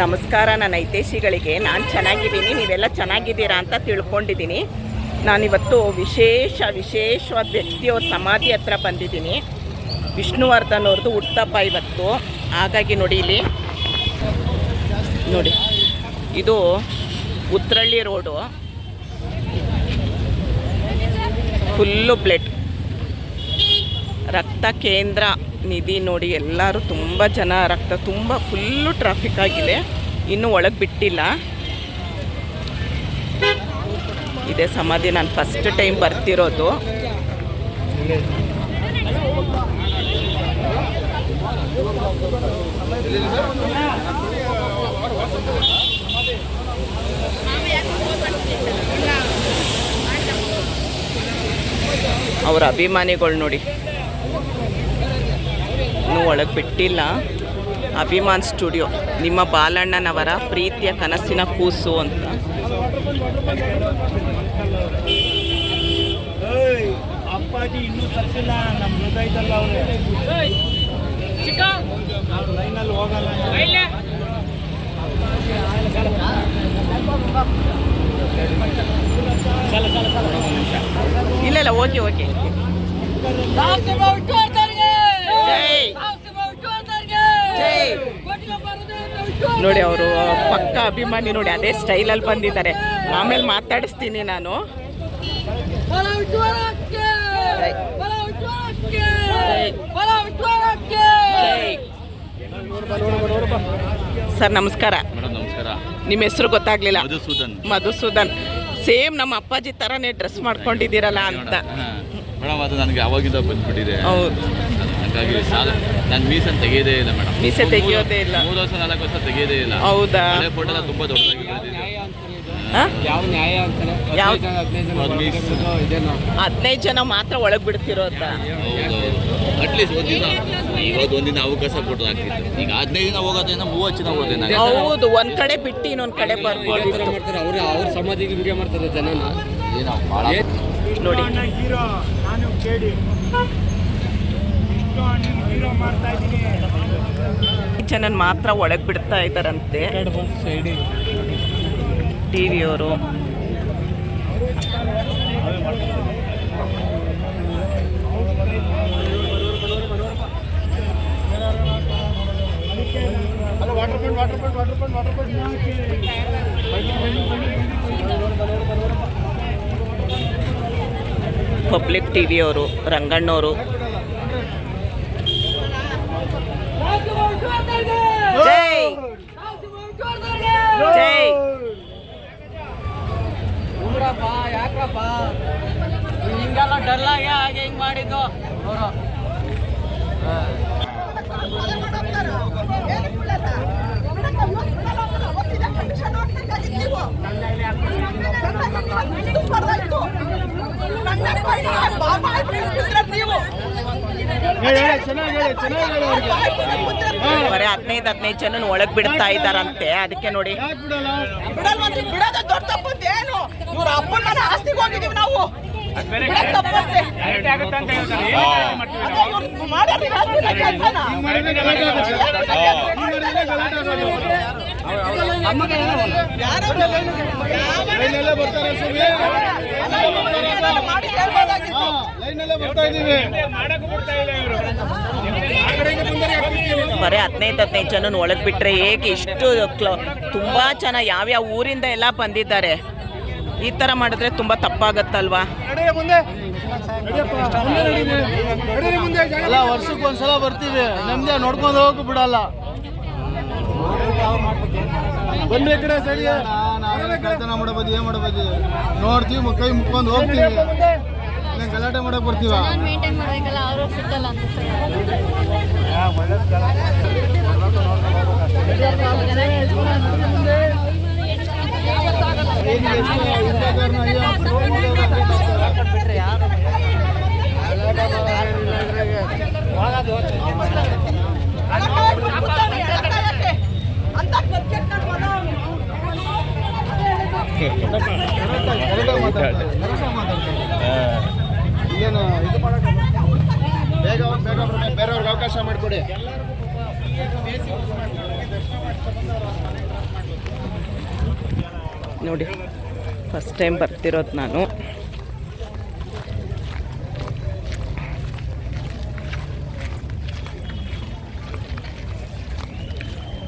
ನಮಸ್ಕಾರ, ನನ್ನ ಐತೇಶಿಗಳಿಗೆ ನಾನು ಚೆನ್ನಾಗಿದ್ದೀನಿ, ನೀವೆಲ್ಲ ಚೆನ್ನಾಗಿದ್ದೀರಾ ಅಂತ ತಿಳ್ಕೊಂಡಿದ್ದೀನಿ. ನಾನಿವತ್ತು ವಿಶೇಷ, ವಿಶೇಷವಾದ ವ್ಯಕ್ತಿಯವ್ರ ಸಮಾಧಿ ಹತ್ರ ಬಂದಿದ್ದೀನಿ. ವಿಷ್ಣುವರ್ಧನ್ ಅವ್ರದ್ದು ಹುಟ್ಟಪ್ಪ ಇವತ್ತು. ಹಾಗಾಗಿ ನೋಡಿ ಇಲ್ಲಿ. ನೋಡಿ, ಇದು ಉತ್ರಳ್ಳಿ ರೋಡು. Full blood. ರಕ್ತ ಕೇಂದ್ರ. ನಿಧಿ ನೋಡಿ ಎಲ್ಲರೂ ತುಂಬ ಜನ ರಕ್ತ ತುಂಬ ಫುಲ್ಲು ಟ್ರಾಫಿಕ್ ಆಗಿದೆ. ಇನ್ನೂ ಒಳಗೆ ಬಿಟ್ಟಿಲ್ಲ. ಇದೇ ಸಮಾಧಿ, ನಾನು ಫಸ್ಟ್ ಟೈಮ್ ಬರ್ತಿರೋದು. ಅವರ ಅಭಿಮಾನಿಗಳು ನೋಡಿ. ಒಳಗೆ ಬಿಟ್ಟಿಲ್ಲ. ಅಭಿಮಾನ್ ಸ್ಟುಡಿಯೋ. ನಿಮ್ಮ ಬಾಲಣ್ಣನವರ ಪ್ರೀತಿಯ ಕನಸಿನ ಕೂಸು ಅಂತ. ಅಪ್ಪಾಜಿ ಇನ್ನೂ ತಪ್ಪಿಲ್ಲ ನಮ್ಮ ಹೃದಯದಲ್ಲಿ ಅವ್ರೆ. ನಾವು ಲೈನಲ್ಲಿ ಹೋಗಲ್ಲ. ಇಲ್ಲ ಇಲ್ಲ ಓಕೆ ಓಕೆ ನೋಡಿ ಅವರು ಪಕ್ಕ ಅಭಿಮಾನಿ ನೋಡಿ ಅದೇ ಸ್ಟೈಲಲ್ಲಿ ಬಂದಿದ್ದಾರೆ. ಆಮೇಲೆ ಮಾತಾಡಿಸ್ತೀನಿ ನಾನು. ಸರ್ ನಮಸ್ಕಾರ. ನಮಸ್ಕಾರ. ನಿಮ್ಮ ಹೆಸರು ಗೊತ್ತಾಗ್ಲಿಲ್ಲ. ಮಧುಸೂದನ್. ಮಧುಸೂದನ್. ಸೇಮ್ ನಮ್ಮ ಅಪ್ಪಾಜಿ ತರನೇ ಡ್ರೆಸ್ ಮಾಡ್ಕೊಂಡಿದ್ದೀರಲ್ಲ ಅಂತ. ಮೇಡಮ್ ಅದು ನನಗೆ ಅವಾಗಿಂದ ಬಂದ್ಬಿಟ್ಟಿದೆ. ಹೌದು. ಹಾಗಾಗಿ ಸಾಲ ನಾನು ಮೀಸನ್ ತೆಗೆಯೋದೇ ಇಲ್ಲ ಮೇಡಮ್. ಮೀಸೆ ತೆಗೆಯೋದೇ ಇಲ್ಲ. ಮೂರು ವರ್ಷ ನಾಲ್ಕು ವರ್ಷ ತೆಗೆಯೋದೇ ಇಲ್ಲ. ಹೌದಾ? ಹಳೆ ಫೋಟೋ ಎಲ್ಲ ತುಂಬ ದೊಡ್ಡದಾಗಿ ಬೆಳೆದಿದೆ ಹಾ? ಯಾವ ನ್ಯಾಯ ಅಂತಾರೆ? ಯಾವ- ಹದಿನೈದು ಜನ ಇದೇನು. ಹದಿನೈದು ಜನ ಮಾತ್ರ ಒಳಗೆ ಬಿಡ್ತಿರೋದ ಹೌದು ಅಟ್ಲೀಸ್ಟ್ ಒಂದಿನ ಇವತ್ತು ಒಂದಿನ ಅವಕಾಶ ಕೊಟ್ಟು ಆಗ್ತಿತ್ತು ಈಗ ಹದಿನೈದು ದಿನ ಹೋಗೋದ್ರಿಂದ ಮೂವತ್ತು ಜನ ಹೋದೆ ಹೌದು ಒಂದ್ ಕಡೆ ಬಿಟ್ಟು ಇನ್ನೊಂದ್ ಕಡೆ ಥರ ಬರ್ಬೋದು. ಮಾಡ್ತಾರೆ ಅವ್ರ ಅವ್ರ ಸಮಾಧಿಗೆ ಹಿಂಗೆ ಮಾಡ್ತಾರೆ ಜನನ. ಏನೋ ಭಾಳ ನೋಡಿ. ನಾನು ಕೇಳಿ ಇಷ್ಟು ಅಣ್ಣ ಹೀರೋ ಮಾಡ್ತಾ ಇದ್ದೀನಿ ಜನನ್ ಮಾತ್ರ ಒಳಗೆ ಬಿಡ್ತಾ ಇದ್ದಾರಂತೆ. ಟಿ ವಿಯವರು ಪಬ್ಲಿಕ್ ಟಿ ವಿಯವರು ರಂಗಣ್ಣವರು. ಜೈ ಜೈ ಹಿಂಗೆಲ್ಲ ಡಲ್ಲಾಗೆ ಹಾಗೆ ಹಿಂಗೆ ಮಾಡಿದ್ದು. ಅವರು ಹೇಳಿ ಚೆನ್ನಾಗಿ ಹೇಳಿ ಅವ್ರಿಗೆ ಬರೀ ಹದಿನೈದು ಹದಿನೈದು ಜನ ಒಳಗೆ ಬಿಡ್ತಾ ಇದ್ದಾರಂತೆ ಅದಕ್ಕೆ ನೋಡಿ. ಬಿಡಲ್ಲ? ಬಿಡಲ್ವಂತೆ ಬಿಡೋದು ದೊಡ್ಡ ತಪ್ಪಂತೆ ಏನು? ಇವ್ರ ಅಪ್ಪನ ಮನೆ ಆಸ್ತಿಗೆ ಹೋಗಿದೀವಿ ನಾವು. ಲೈನಲ್ಲೇ ಬರ್ತಾರೆ ಬರೀ ಹದಿನೈದು ಹದಿನೈದು ಜನ ಒಳಗೆ ಬಿಟ್ರೆ ಹೇಗೆ ಇಷ್ಟು ತುಂಬಾ ಜನ ಯಾವ್ಯಾವ ಊರಿಂದ ಎಲ್ಲ ಬಂದಿದ್ದಾರೆ. ಈ ಥರ ಮಾಡಿದ್ರೆ ತುಂಬ ತಪ್ಪಾಗತ್ತಲ್ವಾ? ನಡೀರಿ ಮುಂದೆ ಮುಂದೆ ನಡೀರಿ. ನಡೀರಿ ಮುಂದೆ ಜಾಗ ಎಲ್ಲ ವರ್ಷಕ್ಕೆ ಒಂದ್ಸಲ ಬರ್ತೀವಿ. ನಮ್ದೇ ನೋಡ್ಕೊಂಡು ಹೋಗಕ್ ಬಿಡಲ್ಲ. ಈ ಕಡೆ ಸರಿ. ಕಳ್ತನ ಮಾಡಬೋದು ಏನ್ ಮಾಡಬೋದು ನೋಡ್ತೀವಿ ಕೈ ಮುಕ್ಕೊಂಡು ಹೋಗ್ತೀವಿ. ಗಲಾಟೆ ಮಾಡಕ್ ಬರ್ತೀವ? ಬಿಟ್ರೆ ಮೇಂಟೈನ್ ಮಾಡಬೇಕಲ್ಲ ಅವ್ರು ಸಿಕ್ಕಲ್ಲ ಅಂತ ಅಂತ ಕೆಟ್ಟ ಮನ ಅವ್ನು. ಏನು ಇದು ಮಾಡಕ್ ಬೇಗ ಹೋಗ್ ಬೇಗ ಬರ್ಬೇಕು. ಬೇರೆಯವ್ರಿಗೆ ಅವಕಾಶ ಮಾಡಿಕೊಡಿ ನೋಡಿ ಫಸ್ಟ್ ಟೈಮ್ ಬರ್ತಿರೋದು ನಾನು.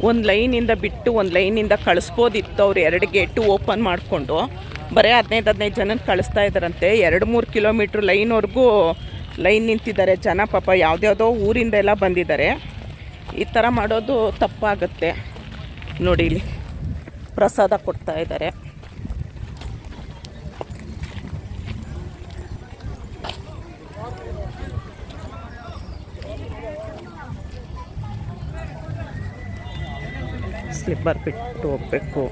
ಒಂದು ಲೈನಿಂದ ಬಿಟ್ಟು ಒಂದು ಲೈನಿಂದ ಕಳಿಸ್ಬೋದಿತ್ತು ಅವ್ರು ಎರಡು ಗೇಟು ಓಪನ್ ಮಾಡಿಕೊಂಡು. ಬರೀ ಹದಿನೈದು ಹದಿನೈದು ಜನ ಕಳಿಸ್ತಾ ಇದ್ದಾರಂತೆ ಎರಡು ಮೂರು ಕಿಲೋಮೀಟ್ರ್ ಲೈನ್ವರೆಗೂ ಲೈನ್ ನಿಂತಿದ್ದಾರೆ ಜನ ಪಾಪ. ಯಾವುದ್ಯಾವುದೋ ಊರಿಂದ ಎಲ್ಲ ಬಂದಿದ್ದಾರೆ. ಈ ಥರ ಮಾಡೋದು ತಪ್ಪಾಗುತ್ತೆ. ನೋಡಿ ಪ್ರಸಾದ ಕೊಡ್ತಾ ಇದ್ದಾರೆ. ಸ್ಲಿಪ್ಪರ್ ಬಿಟ್ಟು ಹೋಗ್ಬೇಕು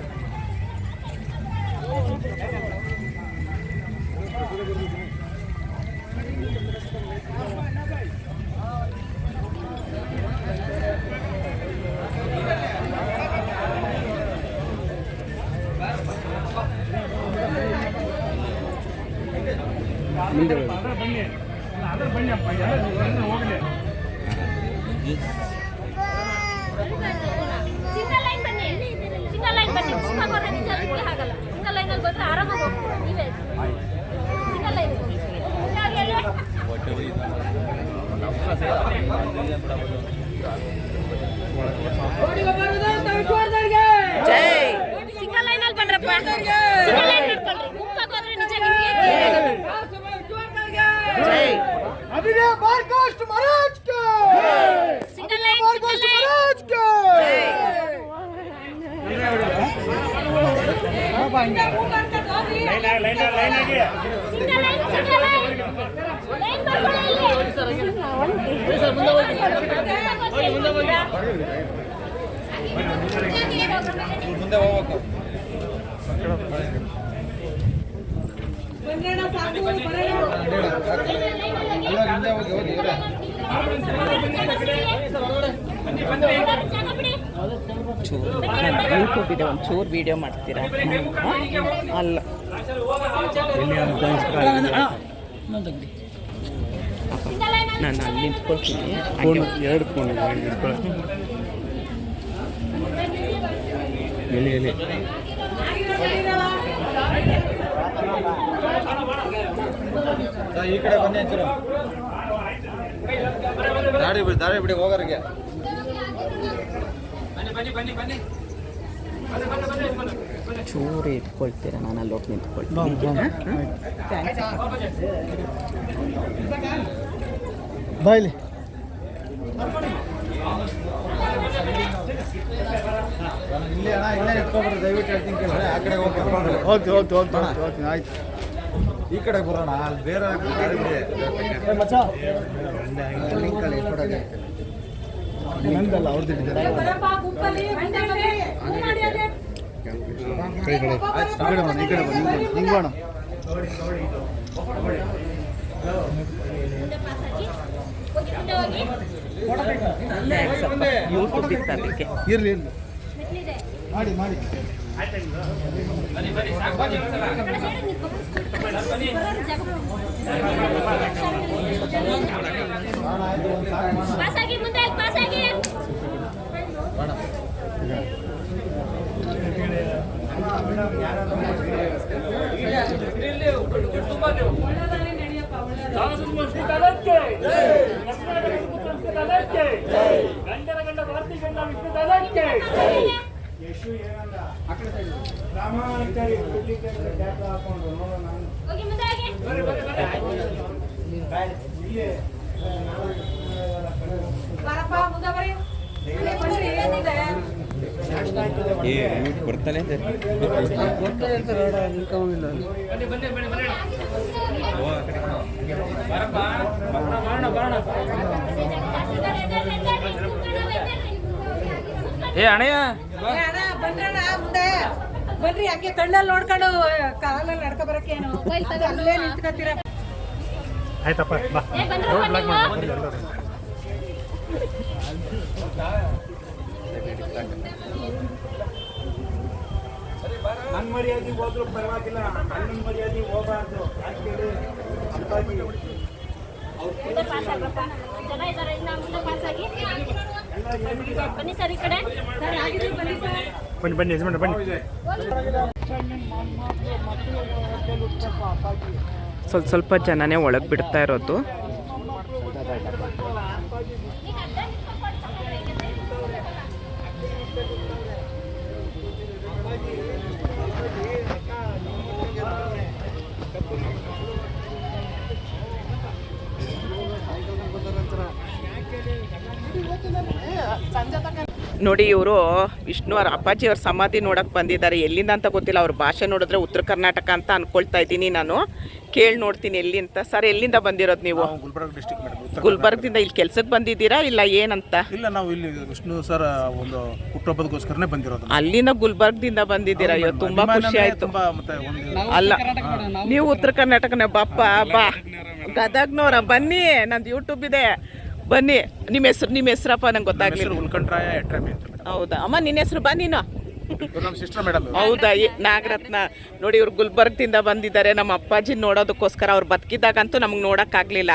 ಮುಂದೆ ಬನ್ನಿ ಅದ್ರ ಬನ್ನಿ ಅಪ್ಪ ಎಲ್ಲ ಹೋಗಲಿ ಸಿಂಗಲ್ ಲೈನ್ ಬನ್ನಿ ಸಿಂಗಲ್ ಹೋದ್ರೆ ನಿಜ ನಿಮ್ಗೆ ಆಗಲ್ಲ ಆರಾಮಾಗಿ ನೀವೇ? ಲೈನ್ ಚೂರು ವಿಡಿಯೋ ಮಾಡ್ತೀರಾ? ಅಲ್ಲ. ನಾನು ಅಲ್ಲಿ ನಿಂತ್ಕೊಳ್ತೀನಿ. ಎರಡು ಫೋನ್ ಎಲ್ಲಿ ಎಲ್ಲಿ? ಈ ಕಡೆ ಬನ್ನಿ ಅಂತೀರ ದಾರಿ ಬಿಡಿ ದಾರಿ ಬಿಡಿ ಹೋಗೋರಿಗೆ. ಚೂರು ಇಟ್ಕೊಳ್ತೀರ ನಾನು ಅಲ್ಲಿ ಹೋಗಿ ನಿಂತ್ಕೊಳ್ತೀನಿ ಬಾಯ್ಲಿ ಇಲ್ಲಿ. ಅಣ್ಣ ಇಲ್ಲೇ ಇಟ್ಕೊಬಿಡ್ರಿ ದಯವಿಟ್ಟು ಹೇಳ್ತೀನಿ ಕೇಳಿ ಆ ಕಡೆ ಹೋಗಿ okay okay okay okay okay ಆಯ್ತು ಈ ಕಡೆ ಬರೋಣ ಅಲ್ಲಿ ಬೇರೆ ನಂದಲ್ಲ ಅವ್ರದ್ದು ಈ ಕಡೆ ಈ ಕಡೆ ಬನ್ನಿ ಹಿಂಗೆ ಬಾಣ ಯೂಟ್ಯೂಬ್ ಇತ್ತು ಅದಕ್ಕೆ ಮಾಡಿ ಮಾಡಿ ಪಾಸಾಗಿ ಮುಂದೆ ಪಾಸಾಗಿ ಗಂಡನ ಗಂಡ ಭಾರತೀಯ ಗಂಡ ವಿಷ್ಣುದಾದಕ್ಕೆ ಯಶು ಏನಂದ ಅಂತ ಜಾಗ ಹಾಕೊಂಡು ನೋಡೋಣ ಇಲ್ಲೇ ಬಾರಪ್ಪ ಮುಂದೆ ಏನಿದೆ? ಏ ಅಣ್ಣಯ್ಯ. ಏ ಮುಂದೆ. ಬನ್ರಿ ಹಂಗೆ ಕಣ್ಣಲ್ಲಿ ನೋಡ್ಕೊಂಡು ಕಾಲಲ್ಲಿ ನಡ್ಕೊ ಬರಕ್ಕೇನು ಅಲ್ಲೇ ನಿಂತ್ಕೊತೀರ? ಆಯ್ತಪ್ಪ ಬಾ. ನೀವು. ನನ್ನ ಮರ್ಯಾದೆ ಹೋದ್ರು ಪರವಾಗಿಲ್ಲ ಅಣ್ಣನ ಮರ್ಯಾದೆ ಹೋಗಬಾರ್ದು ಯಾಕೆ ಅಪ್ಪಾಜಿ ಮುಂದೆ ಪಾಸ್ ಆಗ್ರಪ್ಪ ಜನ ಇದ್ದಾರೆ ಇನ್ನ ಮುಂದೆ ಪಾಸ್ ಆಗಿ? ಬನ್ನಿ ಸರ್ ಈ ಕಡೆ. ಸರ್ ಆಗಿದ್ರು ಬನ್ನಿ ಸರ್. ಬನ್ನಿ ಬನ್ನಿ ಯಜಮಾನ ಬನ್ನಿ. ಸ್ವಲ್ಪ ಸ್ವಲ್ಪ ಜನನೇ ಒಳಗೆ ಬಿಡ್ತಾ ಇರೋದು. ನೋಡಿ ಇವರು ವಿಷ್ಣು ಅವ್ರ ಅಪ್ಪಾಜಿ ಅವ್ರ ಸಮಾಧಿ ನೋಡಕ್ಕೆ ಬಂದಿದ್ದಾರೆ. ಎಲ್ಲಿಂದ ಅಂತ ಗೊತ್ತಿಲ್ಲ. ಅವ್ರ ಭಾಷೆ ನೋಡಿದ್ರೆ ಉತ್ತರ ಕರ್ನಾಟಕ ಅಂತ ಅನ್ಕೊಳ್ತಾ ಇದ್ದೀನಿ ನಾನು. ಕೇಳಿ ನೋಡ್ತೀನಿ ಎಲ್ಲಿ ಅಂತ. ಸರ್ ಎಲ್ಲಿಂದ ಬಂದಿರೋದು ನೀವು? ಗುಲ್ಬರ್ಗದಿಂದ ಇಲ್ಲಿ ಕೆಲ್ಸಕ್ಕೆ ಬಂದಿದ್ದೀರಾ ಇಲ್ಲ ಏನಂತ? ಇಲ್ಲ ನಾವು ಇಲ್ಲಿ ವಿಷ್ಣು ಸರ್ ಒಂದು ಹುಟ್ಟುಹಬ್ಬದಗೋಸ್ಕರನೇ ಬಂದಿರೋದು. ಅಲ್ಲಿಂದ ಗುಲ್ಬರ್ಗದಿಂದ ಬಂದಿದ್ದೀರಾ? ಅಯ್ಯೋ ತುಂಬಾ ಖುಷಿ ಆಯ್ತು. ತುಂಬಾ ಮತ್ತೆ ಒಂದು ಅಲ್ಲ ನೀವು ಉತ್ತರ ಕರ್ನಾಟಕನೇ. ಬಾಪ್ಪ ಬಾ. ಗದಗ್ನವ್ರ. ಬನ್ನಿ ನಂದು ಯೂಟ್ಯೂಬ್ ಇದೆ. ಬನ್ನಿ ನಿಮ್ಮ ಹೆಸರು ನಿಮ್ಮ ಹೆಸರಪ್ಪ ನಂಗೆ ಗೊತ್ತಾಗ್ಲಿಲ್ಲ. ಉಲ್ಕಂಡ್ರಾಯ ಎಟ್ರಮಿ ಅಂತ ಮೇಡಮ್ ಹೌದಾ? ಅಮ್ಮ ನಿನ್ನ ಹೆಸರು ಬಾ ನೀನು ನಮ್ಮ ಸಿಸ್ಟರ್ ಮೇಡಮ್ ಹೌದಾ? ನಾಗರತ್ನ ನೋಡಿ ಇವ್ರು ಗುಲ್ಬರ್ಗದಿಂದ ಬಂದಿದ್ದಾರೆ. ನಮ್ಮ ಅಪ್ಪಾಜಿ ನೋಡೋದಕ್ಕೋಸ್ಕರ ಅವ್ರು ಬದುಕಿದಾಗಂತೂ ನಮ್ಗೆ ನೋಡೋಕ್ಕಾಗಲಿಲ್ಲ.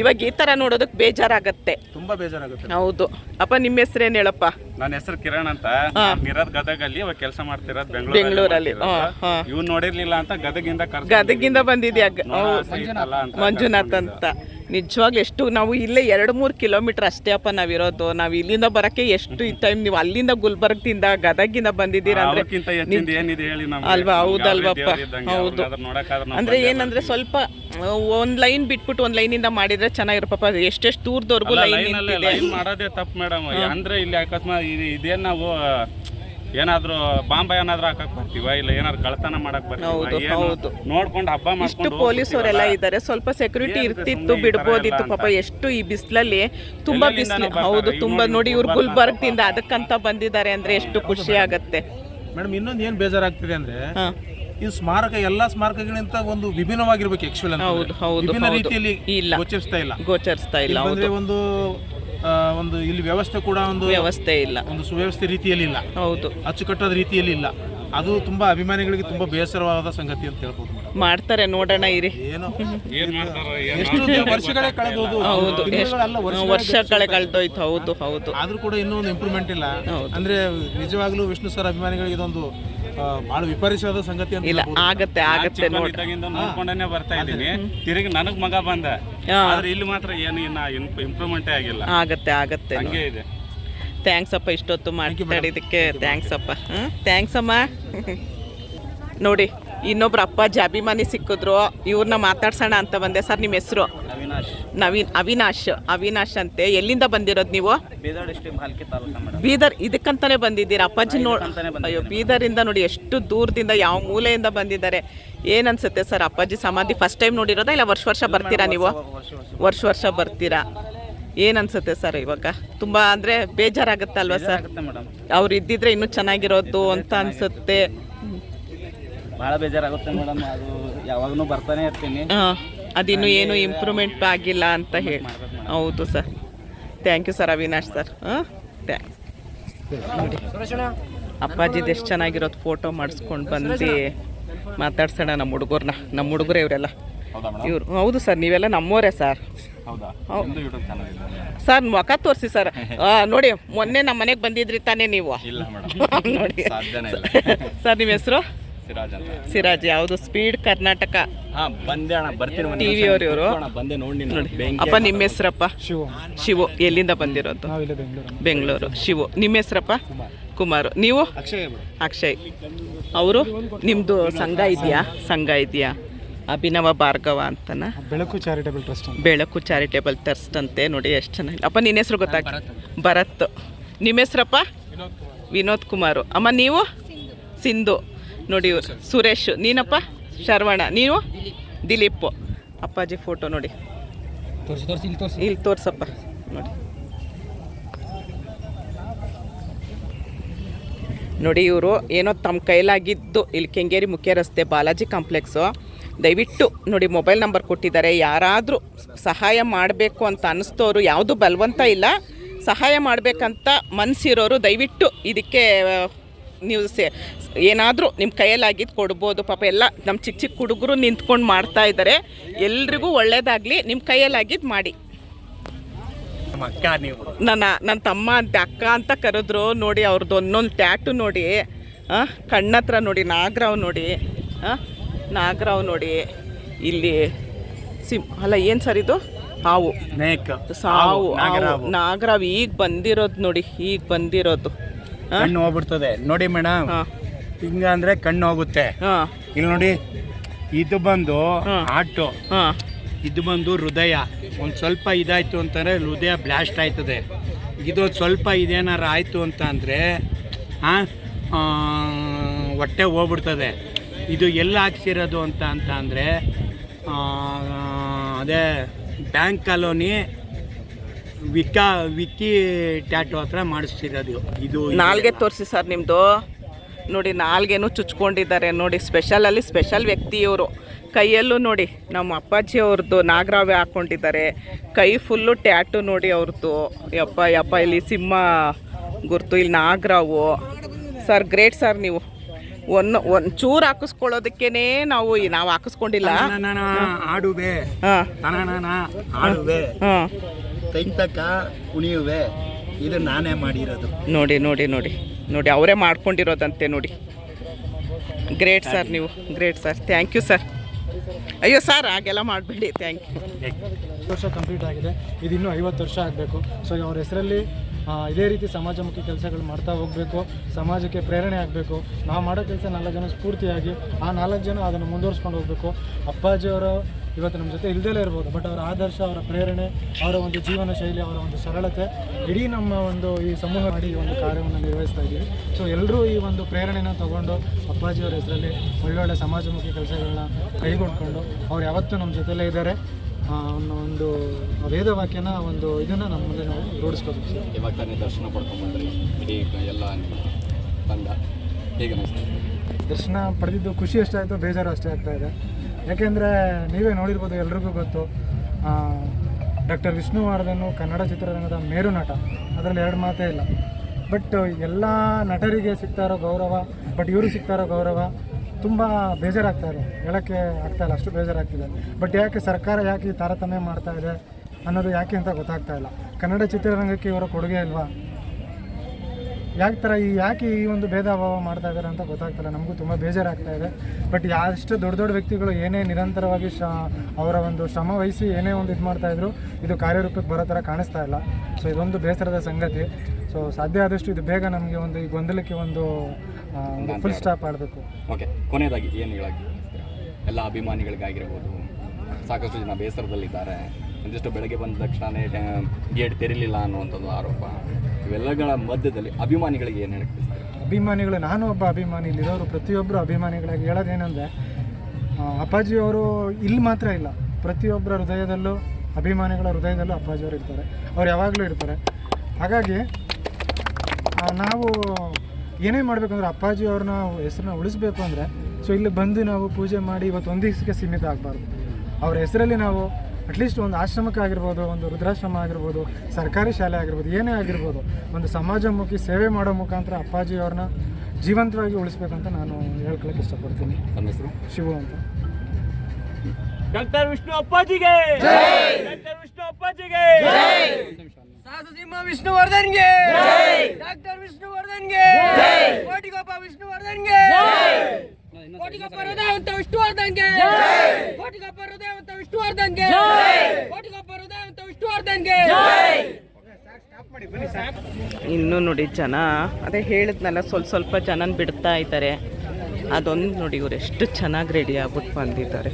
ಇವಾಗ ಈ ಥರ ನೋಡೋದಕ್ಕೆ ಬೇಜಾರಾಗತ್ತೆ. ತುಂಬಾ ಬೇಜಾರಾಗುತ್ತೆ. ಹೌದು. ಅಪ್ಪ ನಿಮ್ಮ ಹೆಸರೇನು ಹೇಳಪ್ಪ? ನನ್ನ ಹೆಸರು ಕಿರಣ್ ಅಂತ. ಇರೋದ್ ಗದಗಲ್ಲಿ ಇವಾಗ ಕೆಲಸ ಮಾಡ್ತಿರೋದು ಬೆಂಗಳೂರಲ್ಲಿ, ಇವನು ನೋಡಿರ್ಲಿಲ್ಲ ಅಂತ ಗದಗಿಂದ ಗದಗಿಂದ ಬಂದಿದ್ಯಾ? ಮಂಜುನಾಥ್ ಅಂತ. ನಿಜವಾಗ್ಲೂ ಎಷ್ಟು ನಾವು ಇಲ್ಲೇ ಎರಡು ಮೂರು ಕಿಲೋಮೀಟರ್ ಅಷ್ಟೇ ಅಪ್ಪ ನಾವಿರೋದು. ನಾವು ಇಲ್ಲಿಂದ ಬರಕ್ಕೆ ಎಷ್ಟು ಈ ಟೈಮ್ ನೀವು ಅಲ್ಲಿಂದ ಗುಲ್ಬರ್ಗದಿಂದ ಗದಗಿಂದ ಬಂದಿದ್ದೀರಾ ಅಂದ್ರೆ ಅಲ್ವಾ ಹೌದಲ್ವಪ್ಪ ಹೌದು ಅಂದ್ರೆ ಏನಂದ್ರೆ ಸ್ವಲ್ಪ ಒಂದ್ ಲೈನ್ ಬಿಟ್ಬಿಟ್ಟು ಒಂದ್ ಇಂದ ಮಾಡಿದ್ರೆ ಚೆನ್ನಾಗಿರಪ್ಪ ಎಷ್ಟೆಷ್ಟು ದೂರದವರೆಗೂ ಲೈನ್ ಲೈನ್ ಮಾಡೋದೇ ತಪ್ಪು ಮೇಡಮ್ ಅಂದ್ರೆ ಇಲ್ಲಿ ಅಕಸ್ಮಾತ್ ಇದು- ಇದೇನ್ ನಾವು ಏನಾದ್ರೂ ಬಾಂಬ ಏನಾದ್ರೂ ಹಾಕಕ್ ಬರ್ತೀವ? ಇಲ್ಲ ಏನಾದ್ರು ಕಳ್ತನ ಮಾಡಕ್ ಹೌದು, ಬರ್ತೀವ ಹೌದು. ನೋಡ್ಕೊಂಡು ಹಬ್ಬ ಇಷ್ಟು ಮಾಡ್ಕೊಂಡು ಪೊಲೀಸರೆಲ್ಲ ಇದ್ದಾರೆ. ಸ್ವಲ್ಪ ಸೆಕ್ಯೂರಿಟಿ ಇರ್ತಿತ್ತು ಬಿಡ್ಬೋದಿತ್ತು. ಪಾಪ ಎಷ್ಟು ಈ ಬಿಸಿಲಲ್ಲಿ ತುಂಬಾ ಬಿಸಿಲು. ಹೌದು ತುಂಬಾ ನೋಡಿ ಇವ್ರು ಗುಲ್ಬರ್ಗ್ದಿಂದ ಅದಕ್ಕಂತ ಬಂದಿದ್ದಾರೆ ಅಂದ್ರೆ ಎಷ್ಟು ಖುಷಿ ಆಗತ್ತೆ. ಮೇಡಮ್ ಇನ್ನೊಂದು ಏನ್ ಬೇಜಾರಾಗ್ತಿದೆ ಅಂದ್ರೆ ಹಾ. ಈ ಸ್ಮಾರಕ ಎಲ್ಲಾ ಸ್ಮಾರಕಗಳಿಂತ ಒಂದು ವಿಭಿನ್ನವಾಗಿರ್ಬೇಕು ಆಕ್ಚುಲ್ ಹೌದು, ಹೌದು, ವಿಭಿನ್ನ ಹೌದು. ರೀತಿಯಲ್ಲಿ ಇಲ್ಲ. ಗೋಚರಿಸ್ತಾ ಇಲ್ಲ. ಗೋಚರಿಸ್ತಾ ಇಲ್ಲ ಇಲ್ಲಿ ಬಂದ್ರೆ ಒಂದು ಒಂದು ಇಲ್ಲಿ ವ್ಯವಸ್ಥೆ ಕೂಡ ಒಂದು ವ್ಯವಸ್ಥೆ ಇಲ್ಲ. ಒಂದು ಸುವ್ಯವಸ್ಥೆ ರೀತಿಯಲ್ಲಿ ಇಲ್ಲ. ಹೌದು. ಅಚ್ಚುಕಟ್ಟಾದ ರೀತಿಯಲ್ಲಿ ಇಲ್ಲ. ಅದು ತುಂಬಾ ಅಭಿಮಾನಿಗಳಿಗೆ ತುಂಬಾ ಬೇಸರವಾದ ಸಂಗತಿ ಅಂತ ಹೇಳ್ಬೋದು ಮಾಡ್ತಾರೆ ನೋಡೋಣ ಇರಿ. ಏನು? ಏನ್ ಮಾಡ್ತಾರೋ ಏನೋ. ಎಷ್ಟು ವರ್ಷಗಳೇ ಕಳೆದೋದು. ಹೌದು ವರ್ಷಗಳೇ ವರ್ಷಗಳೇ ಹೌದು ಹೌದು. ಆದ್ರೂ ಕೂಡ ಇನ್ನೂ ಒಂದು ಇಂಪ್ರೂವ್ಮೆಂಟ್ ಇಲ್ಲ. ಅಂದ್ರೆ ನಿಜವಾಗ್ಲೂ ವಿಷ್ಣು ಸರ್ ಅಭಿಮಾನಿಗಳಿಗೆ ಇದೊಂದು ಬಹಳ ವಿಪರೀತವಾದ ಸಂಗತಿ ಅಂತ ಇಲ್ಲ ಹೇಳ್ಬೋದು. ಆಗತ್ತೆ ಆಗತ್ತೆ ನೋಡಿ. ನೋಡ್ಕೊಂಡೇನೆ ಬರ್ತಾ ಇದ್ದೀನಿ. ತಿರುಗಿ ನನಗ್ ಮಗ ಬಂದ. ಆದ್ರೆ ಇಲ್ಲಿ ಮಾತ್ರ ಏನು ಇನ್ನ ಇಂಪ್ರೂವ್ಮೆಂಟೇ ಆಗಿಲ್ಲ. ಆಗತ್ತೆ ಆಗತ್ತೆ ಹಂಗೆ ಇದೆ. ಥ್ಯಾಂಕ್ಸ್ ಅಪ್ಪ ಇಷ್ಟೊತ್ತು ಮಾತಾಡಿದ್ದಕ್ಕೆ. ಥ್ಯಾಂಕ್ಸ್ ಅಪ್ಪ. ಥ್ಯಾಂಕ್ಸ್ ಅಮ್ಮ. ನೋಡಿ ಇನ್ನೊಬ್ರು ಅಪ್ಪಾಜಿ ಅಭಿಮಾನಿ ಸಿಕ್ಕಿದ್ರು ಇವ್ರನ್ನ ಮಾತಾಡ್ಸೋಣ ಅಂತ ಬಂದೆ. ಸರ್ ನಿಮ್ಮ ಹೆಸರು? ನವೀನ್ ಅವಿನಾಶ್ ಅವಿನಾಶ್ ಅಂತೆ. ಎಲ್ಲಿಂದ ಬಂದಿರೋದು ನೀವು? ಬೀದರ್ ಡಿಸ್ಟ್ರಿಕ್ಟ್ ಹಲ್ಕಿ ತಾಲೂಕು ಮೇಡಮ್. ಬೀದರ್ ಇದಕ್ಕಂತಾನೆ ಬಂದಿದ್ದೀರಾ? ಅಪ್ಪಾಜಿ ನೋಡ್ ಅಯ್ಯೋ ಬೀದರಿಂದ ನೋಡಿ ಎಷ್ಟು ದೂರದಿಂದ ಯಾವ ಮೂಲೆಯಿಂದ ಬಂದಿದ್ದಾರೆ. ಏನ್ ಅನ್ಸುತ್ತೆ ಸರ್ ಅಪ್ಪಾಜಿ ಸಮಾಧಿ? ಫಸ್ಟ್ ಟೈಮ್ ನೋಡಿರೋದಾ ಇಲ್ಲ ವರ್ಷ ವರ್ಷ ಬರ್ತೀರಾ ನೀವು? ವರ್ಷ ವರ್ಷ ಬರ್ತೀರಾ? ಏನ್ ಅನ್ಸುತ್ತೆ ಸರ್ ಇವಾಗ? ತುಂಬಾ ಅಂದ್ರೆ ಬೇಜಾರಾಗುತ್ತಲ್ವಾ ಸರ್? ಆಗುತ್ತೆ ಮೇಡಮ್. ಅವ್ರು ಇದ್ದಿದ್ರೆ ಇನ್ನೂ ಚೆನ್ನಾಗಿರೋದು ಅಂತ ಅನ್ಸುತ್ತೆ. ಭಾಳ ಬೇಜಾರಾಗುತ್ತೆ ಮೇಡಮ್. ಅದು ಯಾವಾಗಲೂ ಬರ್ತಾನೆ ಇರ್ತೀನಿ. ಅದು ಅದಿನ್ನೂ ಏನು ಇಂಪ್ರೂವ್ಮೆಂಟ್ ಆಗಿಲ್ಲ ಅಂತ ಹೇಳಿ. ಹೌದು sir thank you sir Avinash sir ಹಾಂ ಥ್ಯಾಂಕ್ಸ್ ಅಪ್ಪಾಜಿದು ಎಷ್ಟು ಚೆನ್ನಾಗಿರೋದು ಫೋಟೋ ಮಾಡಿಸ್ಕೊಂಡು ಬಂದು ಮಾತಾಡ್ಸೋಣ ನಮ್ಮ ಹುಡುಗರ್ನ. ನಮ್ಮ ಹುಡುಗರೇ ಇವರೆಲ್ಲ. ಇವ್ರು ಹೌದು ಸರ್ ನೀವೆಲ್ಲ ನಮ್ಮೋರೇ ಸರ್ ಸರ್ ಮುಖ ತೋರಿಸಿ ಸರ್ ನೋಡಿ ಮೊನ್ನೆ ನಮ್ಮ ಮನೆಗೆ ಬಂದಿದ್ರಿ ತಾನೇ ನೀವು. ನೋಡಿ. ಸರ್ ನಿಮ್ಮ ಹೆಸರು? ಸಿರಾಜ್ ಅಂತ. ಸಿರಾಜ್ ಯಾವುದು? ಸ್ಪೀಡ್ ಕರ್ನಾಟಕ. ಹಾ ಬಂದೆ ಅಣ್ಣ ಬರ್ತೀನಿ ವಿ ಅವ್ರು ಇವರು? ಬಂದೆ ನೋಡಿ ಅಪ್ಪ ನಿಮ್ಮ ಹೆಸ್ರಪ್ಪ? ಶಿವು. ಎಲ್ಲಿಂದ ಬಂದಿರೋದು? ಬೆಂಗಳೂರು ಶಿವು. ನಿಮ್ಮ ಹೆಸ್ರಪ್ಪ? ಕುಮಾರು. ನೀವು? ಅಕ್ಷಯ್ ಅವರು. ನಿಮ್ಮದು ಸಂಘ ಇದೆಯಾ? ಸಂಘ ಇದೆಯಾ? ಅಭಿನವ ಭಾರ್ಗವ ಅಂತನ? Belaku charitable trust Belaku charitable trust ಅಂತೆ. ನೋಡಿ ಎಷ್ಟು ಚೆನ್ನಾಗಿ ಅಪ್ಪ ನಿನ್ನ ಹೆಸರು ಗೊತ್ತಾಗ ಭರತ್ ನಿಮ್ಮ ಹೆಸ್ರಪ್ಪ? ವಿನೋದ್ ಕುಮಾರು. ಅಮ್ಮ ನೀವು? ಸಿಂಧು. ನೋಡಿ ಇವರು. ಸುರೇಶ್ ನೀನಪ್ಪ? ಶರವಣ ನೀವು? ದಿಲೀಪ್. ಅಪ್ಪಾಜಿ ಫೋಟೋ ನೋಡಿ. ಇಲ್ಲಿ ತೋರಿಸಿ. ತೋರ್ಸಪ್ಪ. ನೋಡಿ. ನೋಡಿ ಇವರು ಏನೋ ತಮ್ಮ ಕೈಲಾಗಿದ್ದು ಇಲ್ಲಿ ಕೆಂಗೇರಿ ಮುಖ್ಯ ರಸ್ತೆ ಬಾಲಾಜಿ ಕಾಂಪ್ಲೆಕ್ಸು. ದಯವಿಟ್ಟು ನೋಡಿ ಮೊಬೈಲ್ ನಂಬರ್ ಕೊಟ್ಟಿದ್ದಾರೆ. ಯಾರಾದರೂ ಸಹಾಯ ಮಾಡಬೇಕು ಅಂತ ಅನ್ನಿಸ್ತೋರು ಯಾವುದು ಬಲವಂತ ಇಲ್ಲ. ಸಹಾಯ ಮಾಡಬೇಕಂತ ಮನಸ್ಸಿರೋರು ದಯವಿಟ್ಟು ಇದಕ್ಕೆ ನೀವು ಸೇ ಏನಾದರೂ ನಿಮ್ಮ ಕೈಯಲ್ಲಾಗಿದ್ದು ಕೊಡ್ಬೋದು. ಪಾಪ ಎಲ್ಲ ನಮ್ಮ ಚಿಕ್ಕ ಚಿಕ್ಕ ಹುಡುಗರು ನಿಂತ್ಕೊಂಡು ಮಾಡ್ತಾ ಇದ್ದಾರೆ ಎಲ್ರಿಗೂ ಒಳ್ಳೇದಾಗಲಿ ನಿಮ್ಮ ಕೈಯಲ್ಲಾಗಿದ್ದು ಮಾಡಿ. ನನ್ನ ನನ್ನ ತಮ್ಮ ಅಂತ ಅಕ್ಕ ಅಂತ ಕರೆದ್ರು. ನೋಡಿ ಅವ್ರದ್ದು ಒಂದೊಂದು ಟ್ಯಾಟು ನೋಡಿ. ಕಣ್ಣತ್ರ ನೋಡಿ ನಾಗರಾವ್ ನೋಡಿ. ನಾಗರಾವ್ ನೋಡಿ. ಇಲ್ಲಿ ಸಿಂ ಅಲ್ಲ ಏನು ಸರ್ ಇದು? ಹಾವು. ಸಾವು. ನಾಗರಾವ್ ಈಗ ಬಂದಿರೋದು ನೋಡಿ ಈಗ ಬಂದಿರೋದು? ಕಣ್ಣು ಹೋಗ್ಬಿಡ್ತದೆ. ನೋಡಿ ಮೇಡಮ್. ಹಿಂಗ ಅಂದ್ರೆ ಕಣ್ಣು ಹೋಗುತ್ತೆ. ಇಲ್ಲಿ ನೋಡಿ ಇದು ಬಂದು. ಹಾರ್ಟು. ಹಾಂ. ಇದು ಬಂದು ಹೃದಯ. ಒಂದು ಸ್ವಲ್ಪ ಇದಾಯ್ತು ಅಂತಂದ್ರೆ ಹೃದಯ ಬ್ಲಾಸ್ಟ್ ಆಯ್ತದೆ. ಇದು ಸ್ವಲ್ಪ ಇದೇನಾರ ಆಯಿತು ಅಂತ ಅಂದ್ರೆ ಹೊಟ್ಟೆ ಹೋಗ್ಬಿಡ್ತದೆ. ಇದು ಎಲ್ಲ ಹಾಕ್ಸಿರೋದು ಅಂತ ಅಂತ ಅಂದರೆ ಅದೇ ಬ್ಯಾಂಕ್ ಕಾಲೋನಿ ವಿಕಾ ವಿಕ್ಕಿ ಟ್ಯಾಟು ಹತ್ರ ಮಾಡಿಸ್ತಿರೋದು ಇದು ನಾಲ್ಗೆ ತೋರಿಸಿ ಸರ್ ನಿಮ್ಮದು ನೋಡಿ ನಾಲ್ಗೆನೂ ಚುಚ್ಕೊಂಡಿದ್ದಾರೆ. ನೋಡಿ ಸ್ಪೆಷಲಲ್ಲಿ ಸ್ಪೆಷಲ್ ವ್ಯಕ್ತಿ ಇವರು. ಕೈಯಲ್ಲೂ ನೋಡಿ ನಮ್ಮ ಅಪ್ಪಾಜಿ ಅವ್ರದ್ದು ನಾಗರಾವೆ ಹಾಕ್ಕೊಂಡಿದ್ದಾರೆ ಕೈ ಫುಲ್ಲು ಟ್ಯಾಟು ನೋಡಿ ಅವ್ರದ್ದು. ಯಪ್ಪ ಯಪ್ಪ ಇಲ್ಲಿ ಸಿಂಹ ಗುರ್ತು ಇಲ್ಲಿ ನಾಗರಾವು. ಸರ್ ಗ್ರೇಟ್ ಸರ್ ನೀವು. ಒನ್ ಒಂದು ಚೂರು ಹಾಕಿಸ್ಕೊಳ್ಳೋದಕ್ಕೇನೆ ನಾವು ನಾವು ಹಾಕಿಸ್ಕೊಂಡಿಲ್ಲ. ಹಾಂ. ಹಾಂ. ತೈತಕ ಕುಣಿಯುವೆ ಇದು ನಾನೇ ಮಾಡಿರೋದು. ನೋಡಿ ನೋಡಿ ನೋಡಿ. ನೋಡಿ ಅವರೇ ಮಾಡ್ಕೊಂಡಿರೋದಂತೆ ನೋಡಿ. ಗ್ರೇಟ್ ಸರ್ ನೀವು. Great sir thank you sir ಅಯ್ಯೋ ಸರ್ ಹಾಗೆಲ್ಲ ಮಾಡಬೇಡಿ. ಥ್ಯಾಂಕ್ ಯು ವರ್ಷ ಕಂಪ್ಲೀಟ್ ಆಗಿದೆ. ಇದು ಇನ್ನೂ ಐವತ್ತು ವರ್ಷ ಆಗಬೇಕು. ಸೊ ಅವ್ರ ಹೆಸರಲ್ಲಿ ಇದೇ ರೀತಿ ಸಮಾಜಮುಖಿ ಕೆಲಸಗಳು ಮಾಡ್ತಾ ಹೋಗಬೇಕು. ಸಮಾಜಕ್ಕೆ ಪ್ರೇರಣೆ ಆಗಬೇಕು. ನಾವು ಮಾಡೋ ಕೆಲಸ ನಾಲ್ಕು ಜನ ಸ್ಫೂರ್ತಿಯಾಗಿ ಆ ನಾಲ್ಕು ಜನ ಅದನ್ನು ಮುಂದುವರ್ಸ್ಕೊಂಡು ಹೋಗಬೇಕು. ಅಪ್ಪಾಜಿಯವರು ಇವತ್ತು ನಮ್ಮ ಜೊತೆ ಇಲ್ಲದೇ ಇರ್ಬೋದು. ಬಟ್ ಅವರ ಆದರ್ಶ ಅವರ ಪ್ರೇರಣೆ ಅವರ ಒಂದು ಜೀವನ ಶೈಲಿ ಅವರ ಒಂದು ಸರಳತೆ ಇಡೀ ನಮ್ಮ ಒಂದು ಈ ಸಮೂಹ ಮಾಡಿ ಈ ಒಂದು ಕಾರ್ಯವನ್ನು ನಿರ್ವಹಿಸ್ತಾ ಇದ್ದೀವಿ. ಸೊ ಎಲ್ಲರೂ ಈ ಒಂದು ಪ್ರೇರಣೆನ ತಗೊಂಡು ಅಪ್ಪಾಜಿಯವರ ಹೆಸರಲ್ಲಿ ಒಳ್ಳೊಳ್ಳೆ ಸಮಾಜಮುಖಿ ಕೆಲಸಗಳನ್ನ ಕೈಗೊಂಡ್ಕೊಂಡು ಅವ್ರು ಯಾವತ್ತೂ ನಮ್ಮ ಜೊತೆಲೇ ಇದ್ದಾರೆ. ಅನ್ನೋ ಒಂದು ವೇದವಾಕ್ಯನ ಒಂದು ಇದನ್ನು ನಮ್ಮ ಮುಂದೆ ನಾವು ರೂಢಿಸ್ಕೋಬೇಕು ಸರ್ ಇವಾಗ ತಾನೇ ದರ್ಶನ ಪಡ್ಕೊಂಡ್ಬಂದ್ರಿ ಇಡೀ ಎಲ್ಲ ತಂಡ. ಹೇಗೆ ಅನಿಸ್ತದೆ ದರ್ಶನ ಪಡೆದಿದ್ದು ಖುಷಿ ಎಷ್ಟಾಯಿತು ಬೇಜಾರು ಅಷ್ಟೇ ಆಗ್ತಾ ಇದೆ. ಯಾಕೆಂದರೆ ನೀವೇ ನೋಡಿರ್ಬೋದು ಎಲ್ರಿಗೂ ಗೊತ್ತು ಡಾಕ್ಟರ್ ವಿಷ್ಣುವರ್ಧನ್ ಕನ್ನಡ ಚಿತ್ರರಂಗದ ಮೇರು ನಟ. ಅದರಲ್ಲಿ ಎರಡು ಮಾತೇ ಇಲ್ಲ. ಬಟ್ ಎಲ್ಲ ನಟರಿಗೆ ಸಿಗ್ತಾ ಇರೋ ಗೌರವ, ಬಟ್ ಇವರು ಸಿಗ್ತಾರೋ ಗೌರವ ತುಂಬ ಬೇಜಾರಾಗ್ತಾ ಇದೆ. ಹೇಳೋಕ್ಕೆ ಆಗ್ತಾಯಿಲ್ಲ ಅಷ್ಟು ಬೇಜಾರಾಗ್ತಿದೆ. ಬಟ್ ಯಾಕೆ ಸರ್ಕಾರ ಯಾಕೆ ಈ ತಾರತಮ್ಯ ಮಾಡ್ತಾ ಇದೆ ಅನ್ನೋದು ಯಾಕೆ ಅಂತ ಗೊತ್ತಾಗ್ತಾ ಇಲ್ಲ. ಕನ್ನಡ ಚಿತ್ರರಂಗಕ್ಕೆ ಇವರ ಕೊಡುಗೆ ಇಲ್ವಾ ಯಾಕೆ ಥರ ಈ ಯಾಕೆ ಈ ಒಂದು ಭೇದ ಭಾವ ಮಾಡ್ತಾ ಇದ್ದಾರೆ ಅಂತ ಗೊತ್ತಾಗ್ತಿಲ್ಲ. ನಮಗೂ ತುಂಬ ಬೇಜಾರಾಗ್ತಾ ಇದೆ. ಬಟ್ ಯಾಷ್ಟು ದೊಡ್ಡ ದೊಡ್ಡ ವ್ಯಕ್ತಿಗಳು ಏನೇ ನಿರಂತರವಾಗಿ ಶ ಅವರ ಒಂದು ಶ್ರಮ ವಹಿಸಿ ಏನೇ ಒಂದು ಇದು ಮಾಡ್ತಾ ಇದ್ರು ಇದು ಕಾರ್ಯರೂಪಕ್ಕೆ ಬರೋ ಥರ ಕಾಣಿಸ್ತಾ ಇಲ್ಲ. ಸೊ ಇದೊಂದು ಬೇಸರದ ಸಂಗತಿ. ಸೊ ಸಾಧ್ಯ ಆದಷ್ಟು ಇದು ಬೇಗ ನಮಗೆ ಒಂದು ಈ ಗೊಂದಲಕ್ಕೆ ಒಂದು ಫುಲ್ ಸ್ಟಾಪ್ ಆಡಬೇಕು ಓಕೆ ಕೊನೆಯದಾಗಿ ಏನು ಹೇಳಕ್ಕೆ? ಎಲ್ಲ ಅಭಿಮಾನಿಗಳಿಗಾಗಿರ್ಬೋದು. ಸಾಕಷ್ಟು ಜನ ಬೇಸರದಲ್ಲಿದ್ದಾರೆ. ಒಂದಿಷ್ಟು ಬೆಳಗ್ಗೆ ಬಂದ ತಕ್ಷಣವೇ ಗೇಟ್ ತೆರಿಲಿಲ್ಲ ಅನ್ನುವಂಥದ್ದು ಆರೋಪ. ಇವೆಲ್ಲಗಳ ಮಧ್ಯದಲ್ಲಿ ಅಭಿಮಾನಿಗಳಿಗೆ ಏನು ಹೇಳಕ್ಕೆ? ಅಭಿಮಾನಿಗಳು, ನಾನು ಒಬ್ಬ ಅಭಿಮಾನಿ ಇಲ್ಲಿರೋರು ಪ್ರತಿಯೊಬ್ಬರು ಅಭಿಮಾನಿಗಳಾಗಿ ಹೇಳೋದೇನೆಂದರೆ ಅಪ್ಪಾಜಿಯವರು ಇಲ್ಲಿ ಮಾತ್ರ ಇಲ್ಲ. ಪ್ರತಿಯೊಬ್ಬರ ಹೃದಯದಲ್ಲೂ, ಅಭಿಮಾನಿಗಳ ಹೃದಯದಲ್ಲೂ ಅಪ್ಪಾಜಿಯವರು ಇರ್ತಾರೆ. ಅವ್ರು ಯಾವಾಗಲೂ ಇರ್ತಾರೆ. ಹಾಗಾಗಿ ನಾವು ಏನೇ ಮಾಡಬೇಕಂದ್ರೆ ಅಪ್ಪಾಜಿಯವ್ರನ್ನ ಹೆಸರನ್ನ ಉಳಿಸ್ಬೇಕು ಅಂದರೆ, ಸೊ ಇಲ್ಲಿ ಬಂದು ನಾವು ಪೂಜೆ ಮಾಡಿ ಇವತ್ತು ಒಂದು ದಿವಸಕ್ಕೆ ಸೀಮಿತ ಆಗಬಾರ್ದು. ಅವ್ರ ಹೆಸರಲ್ಲಿ ನಾವು ಅಟ್ಲೀಸ್ಟ್ ಒಂದು ಆಶ್ರಮಕ್ಕೆ ಆಗಿರ್ಬೋದು ಒಂದು ವೃದ್ಧಾಶ್ರಮ ಆಗಿರ್ಬೋದು ಸರ್ಕಾರಿ ಶಾಲೆ ಆಗಿರ್ಬೋದು ಏನೇ ಆಗಿರ್ಬೋದು ಒಂದು ಸಮಾಜಮುಖಿ ಸೇವೆ ಮಾಡೋ ಮುಖಾಂತರ ಅಪ್ಪಾಜಿ ಅವ್ರನ್ನ ಜೀವಂತವಾಗಿ ಉಳಿಸ್ಬೇಕಂತ ನಾನು ಹೇಳ್ಕೊಳಕ್ಕೆ ಇಷ್ಟಪಡ್ತೀನಿ. ನನ್ನ ಹೆಸರು? ಶಿವು ಅಂತ. ಡಾಕ್ಟರ್ ವಿಷ್ಣು ಅಪ್ಪಾಜಿಗೆ! ಡಾಕ್ಟರ್ ವಿಷ್ಣು ಅಪ್ಪಾಜಿಗೆ! ಸಾಧು ಸಿಂಹ ವಿಷ್ಣುವರ್ಧನ್ಗೆ! ಡಾಕ್ಟರ್ ವಿಷ್ಣುವರ್ಧನ್ಗೆ! ಕೋಟಿಗೊಬ್ಬ ವಿಷ್ಣುವರ್ಧನ್ಗೆ! ಕೋಟಿಗೊಬ್ಬ ಹೃದಯವಂತ ವಿಷ್ಣುವರ್ಧನ್ಗೆ. ಕೋಟಿಗೊಬ್ಬ ಹೃದಯವಂತ ವಿಷ್ಣುವರ್ಧನ್ಗೆ. ಕೋಟಿಗೊಬ್ಬ ಹೃದಯವಂತ ವಿಷ್ಣುವರ್ಧನ್ಗೆ. ಇನ್ನೂ ನೋಡಿ ಜನ ಅದೇ ಹೇಳಿದ್ನಲ್ಲ ಸ್ವಲ್ಪ ಸ್ವಲ್ಪ ಜನನ ಬಿಡ್ತಾ ಇದ್ದಾರೆ. ಅದೊಂದು ನೋಡಿ ಇವ್ರು ಎಷ್ಟು ಚೆನ್ನಾಗಿ ರೆಡಿ ಆಗ್ಬಿಟ್ಟು ಬಂದಿದ್ದಾರೆ.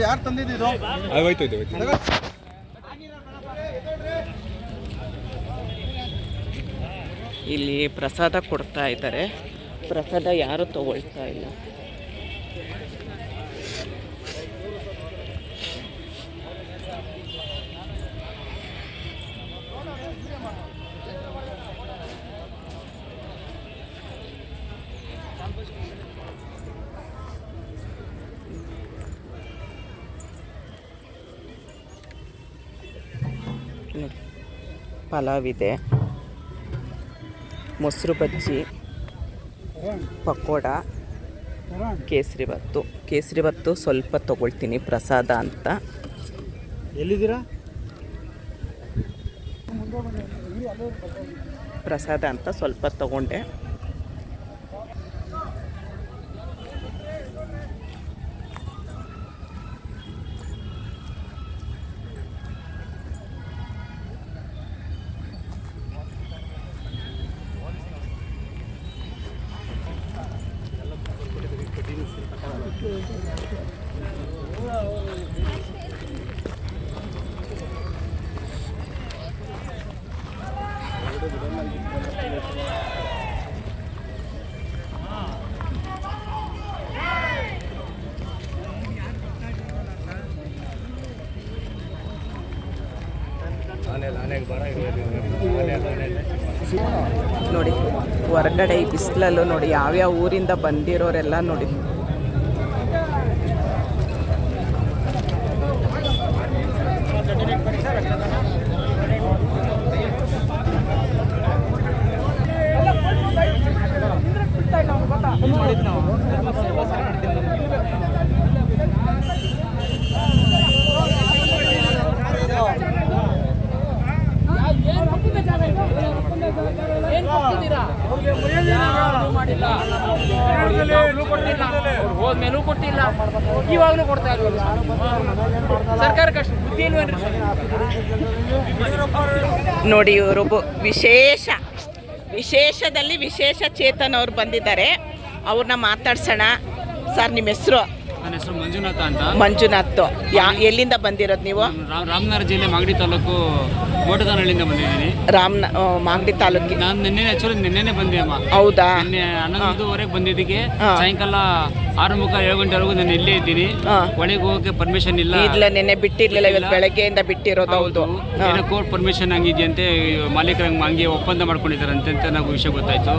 ಯಾರು ತಂದಿದ್ದು ಇಲ್ಲಿ ಪ್ರಸಾದ ಕೊಡ್ತಾ ಇದ್ದಾರೆ. ಪ್ರಸಾದ ಯಾರು ತಗೊಳ್ತಾ ಇಲ್ಲ. ಪಲಾವ್ ಇದೆ ಮೊಸರು ಬಜ್ಜಿ ಪಕೋಡ ಕೇಸರಿ ಬತ್ತು ಕೇಸರಿ ಬತ್ತು ಸ್ವಲ್ಪ ತೊಗೊಳ್ತೀನಿ ಪ್ರಸಾದ ಅಂತ. ಎಲ್ಲಿದ್ದೀರಾ? ಪ್ರಸಾದ ಅಂತ ಸ್ವಲ್ಪ ತಗೊಂಡೆ. ಹೊರಗಡೆ ಈ ಬಿಸಿಲಲ್ಲೂ ನೋಡಿ ಯಾವ್ಯಾವ ಊರಿಂದ ಬಂದಿರೋರೆಲ್ಲ ನೋಡಿ ಹೋದ್ಮೇಲೂ ಕೊಟ್ಟಿಲ್ಲ ಇವಾಗಲೂ ಕೊಡ್ತಾ ಇಲ್ವಲ್ಲ ಸರ್ಕಾರಕ್ಕೆ ಅಷ್ಟು ಬುದ್ಧಿ ಇಲ್ವೇನ್ರಿ ನೋಡಿ ಇವರು ವಿಶೇಷ ವಿಶೇಷದಲ್ಲಿ ವಿಶೇಷ ಚೇತನ್ ಅವ್ರು ಬಂದಿದ್ದಾರೆ. ಅವ್ರನ್ನ ಮಾತಾಡ್ಸೋಣ. ಸರ್ ನಿಮ್ಮ ಹೆಸರು? ನನ್ನ ಹೆಸರು ಮಂಜುನಾಥ ಅಂತ. ಮಂಜುನಾಥ್. ಯಾ ಎಲ್ಲಿಂದ ಬಂದಿರೋದು ನೀವು? ರಾಮ್- ರಾಮನಗರ ಜಿಲ್ಲೆ ಮಾಗಡಿ ತಾಲೂಕು ಗೋಟದನಹಳ್ಳಿಯಿಂದ ಬಂದಿದ್ದೀನಿ. ರಾಮನ ಮಾಗಡಿ ತಾಲೂಕಿಗೆ. ನಾನು ನಿನ್ನೆ ಆಕ್ಚುಲಿ ನಿನ್ನೆನೆ ಬಂದೆ ಅಮ್ಮ. ಹೌದಾ? ನಿನ್ನೆ ಹನ್ನೊಂದುವರೆಗೆ ಬಂದಿದ್ದಕ್ಕೆ. ಸಾಯಂಕಾಲ ಆರು ಮುಖ ಏಳು ಗಂಟೆವರೆಗೂ ನಾನು ಇಲ್ಲೇ ಇದ್ದೀನಿ. ಒಳಗೆ ಹೋಗಕ್ಕೆ ಪರ್ಮಿಷನ್ ಇಲ್ಲ. ಇಲ್ಲ ನಿನ್ನೆ ಬಿಟ್ಟಿರ್ಲಿಲ್ಲ ಇವತ್ತು ಬೆಳಗ್ಗೆಯಿಂದ ಬಿಟ್ಟಿರೋದು ಹೌದು. ಏನೋ ಕೋರ್ಟ್ ಪರ್ಮಿಷನ್ ಹಂಗಿದೆಯಂತೆ ಮಾಲೀಕರ ಹಂಗೆ ಒಪ್ಪಂದ ಮಾಡ್ಕೊಂಡಿದ್ದಾರಂತೆ ಅಂತ ನಾವು ವಿಷಯ ಗೊತ್ತಾಯ್ತು.